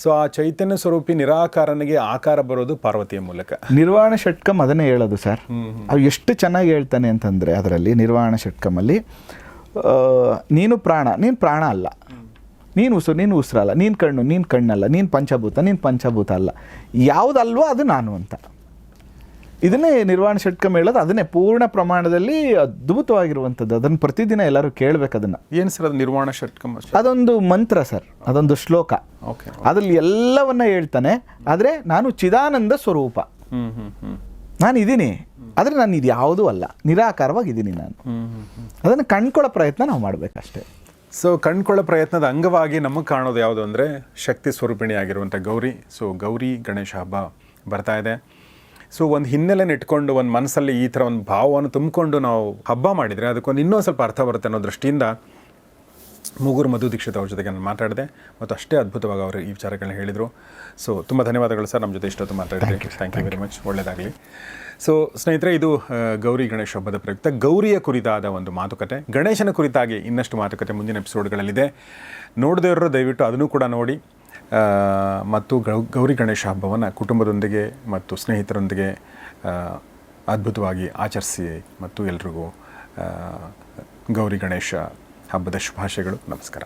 ಸೊ ಆ ಚೈತನ್ಯ ಸ್ವರೂಪಿ ನಿರಾಕಾರನಿಗೆ ಆಕಾರ ಬರೋದು ಪಾರ್ವತಿಯ ಮೂಲಕ. ನಿರ್ವಾಣ ಷಟ್ಕಂ ಅದನ್ನೇ ಹೇಳೋದು ಸರ್. ಅವು ಎಷ್ಟು ಚೆನ್ನಾಗಿ ಹೇಳ್ತಾನೆ ಅಂತಂದರೆ ಅದರಲ್ಲಿ ನಿರ್ವಾಣ ಷಟ್ಕಮಲ್ಲಿ ನೀನು ಪ್ರಾಣ ನೀನು ಪ್ರಾಣ ಅಲ್ಲ. ನೀನು ಉಸಿರು ನೀನು ಉಸಿರಲ್ಲ ನೀನು ಕಣ್ಣು ನೀನು ಕಣ್ಣಲ್ಲ ನೀನು ಪಂಚಭೂತ ನೀನು ಪಂಚಭೂತ ಅಲ್ಲ. ಯಾವುದಲ್ವೋ ಅದು ನಾನು ಅಂತ. ಇದನ್ನೇ ನಿರ್ವಾಣ ಷಟ್ಕಂ ಹೇಳೋದು ಅದನ್ನೇ ಪೂರ್ಣ ಪ್ರಮಾಣದಲ್ಲಿ ಅದ್ಭುತವಾಗಿರುವಂಥದ್ದು. ಅದನ್ನು ಪ್ರತಿದಿನ ಎಲ್ಲರೂ ಕೇಳಬೇಕು ಅದನ್ನು. ಏನು ಸರ್ ಅದು ನಿರ್ವಾಣ ಷಟ್ಕಂ ಅದೊಂದು ಮಂತ್ರ ಸರ್ ಅದೊಂದು ಶ್ಲೋಕ. ಓಕೆ. ಅದ್ರಲ್ಲಿ ಎಲ್ಲವನ್ನ ಹೇಳ್ತಾನೆ ಆದರೆ ನಾನು ಚಿದಾನಂದ ಸ್ವರೂಪ. ನಾನು ಇದ್ದೀನಿ ಆದರೆ ನಾನು ಇದು ಯಾವುದೂ ಅಲ್ಲ ನಿರಾಕಾರವಾಗಿದ್ದೀನಿ ನಾನು. ಅದನ್ನು ಕಂಡ್ಕೊಳ್ಳೋ ಪ್ರಯತ್ನ ನಾವು ಮಾಡಬೇಕಷ್ಟೇ. ಸೊ ಕಂಡ್ಕೊಳ್ಳೋ ಪ್ರಯತ್ನದ ಅಂಗವಾಗಿ ನಮಗೆ ಕಾಣೋದು ಯಾವುದು ಅಂದರೆ ಶಕ್ತಿ ಸ್ವರೂಪಿಣಿ ಆಗಿರುವಂಥ ಗೌರಿ. ಸೊ ಗೌರಿ ಗಣೇಶ ಹಬ್ಬ ಬರ್ತಾ ಇದೆ. ಸೊ ಒಂದು ಹಿನ್ನೆಲೆನ ಇಟ್ಕೊಂಡು ಒಂದು ಮನಸ್ಸಲ್ಲಿ ಈ ಥರ ಒಂದು ಭಾವವನ್ನು ತುಂಬಿಕೊಂಡು ನಾವು ಹಬ್ಬ ಮಾಡಿದರೆ ಅದಕ್ಕೊಂದು ಇನ್ನೊಂದು ಸ್ವಲ್ಪ ಅರ್ಥ ಬರುತ್ತೆ ಅನ್ನೋ ದೃಷ್ಟಿಯಿಂದ ಮೂಗುರು ಮಧು ದೀಕ್ಷಿತ್ ಅವ್ರ ಜೊತೆಗೆ ನಾನು ಮಾತಾಡಿದೆ. ಮತ್ತು ಅಷ್ಟೇ ಅದ್ಭುತವಾಗಿ ಅವರು ಈ ವಿಚಾರಗಳನ್ನ ಹೇಳಿದರು. ಸೊ ತುಂಬ ಧನ್ಯವಾದಗಳು ಸರ್. ನಮ್ಮ ಜೊತೆ ಇಷ್ಟೊತ್ತು ಮಾತಾಡಿದ್ರೆ ಥ್ಯಾಂಕ್ ಯು ವೆರಿ ಮಚ್ ಒಳ್ಳೆಯದಾಗಲಿ ಸೊ ಸ್ನೇಹಿತರೆ ಇದು ಗೌರಿ ಗಣೇಶ ಹಬ್ಬದ ಪ್ರಯುಕ್ತ ಗೌರಿಯ ಕುರಿತಾದ ಒಂದು ಮಾತುಕತೆ. ಗಣೇಶನ ಕುರಿತಾಗಿ ಇನ್ನಷ್ಟು ಮಾತುಕತೆ ಮುಂದಿನ ಎಪಿಸೋಡ್ಗಳಲ್ಲಿದೆ ನೋಡದೇ ಇರೋ ದಯವಿಟ್ಟು ಅದನ್ನು ಕೂಡ ನೋಡಿ. ಮತ್ತು ಗೌರಿ ಗಣೇಶ ಹಬ್ಬವನ್ನು ಕುಟುಂಬದೊಂದಿಗೆ ಮತ್ತು ಸ್ನೇಹಿತರೊಂದಿಗೆ ಅದ್ಭುತವಾಗಿ ಆಚರಿಸಿ ಮತ್ತು ಎಲ್ರಿಗೂ ಗೌರಿ ಗಣೇಶ ಹಬ್ಬದ ಶುಭಾಶಯಗಳು. ನಮಸ್ಕಾರ.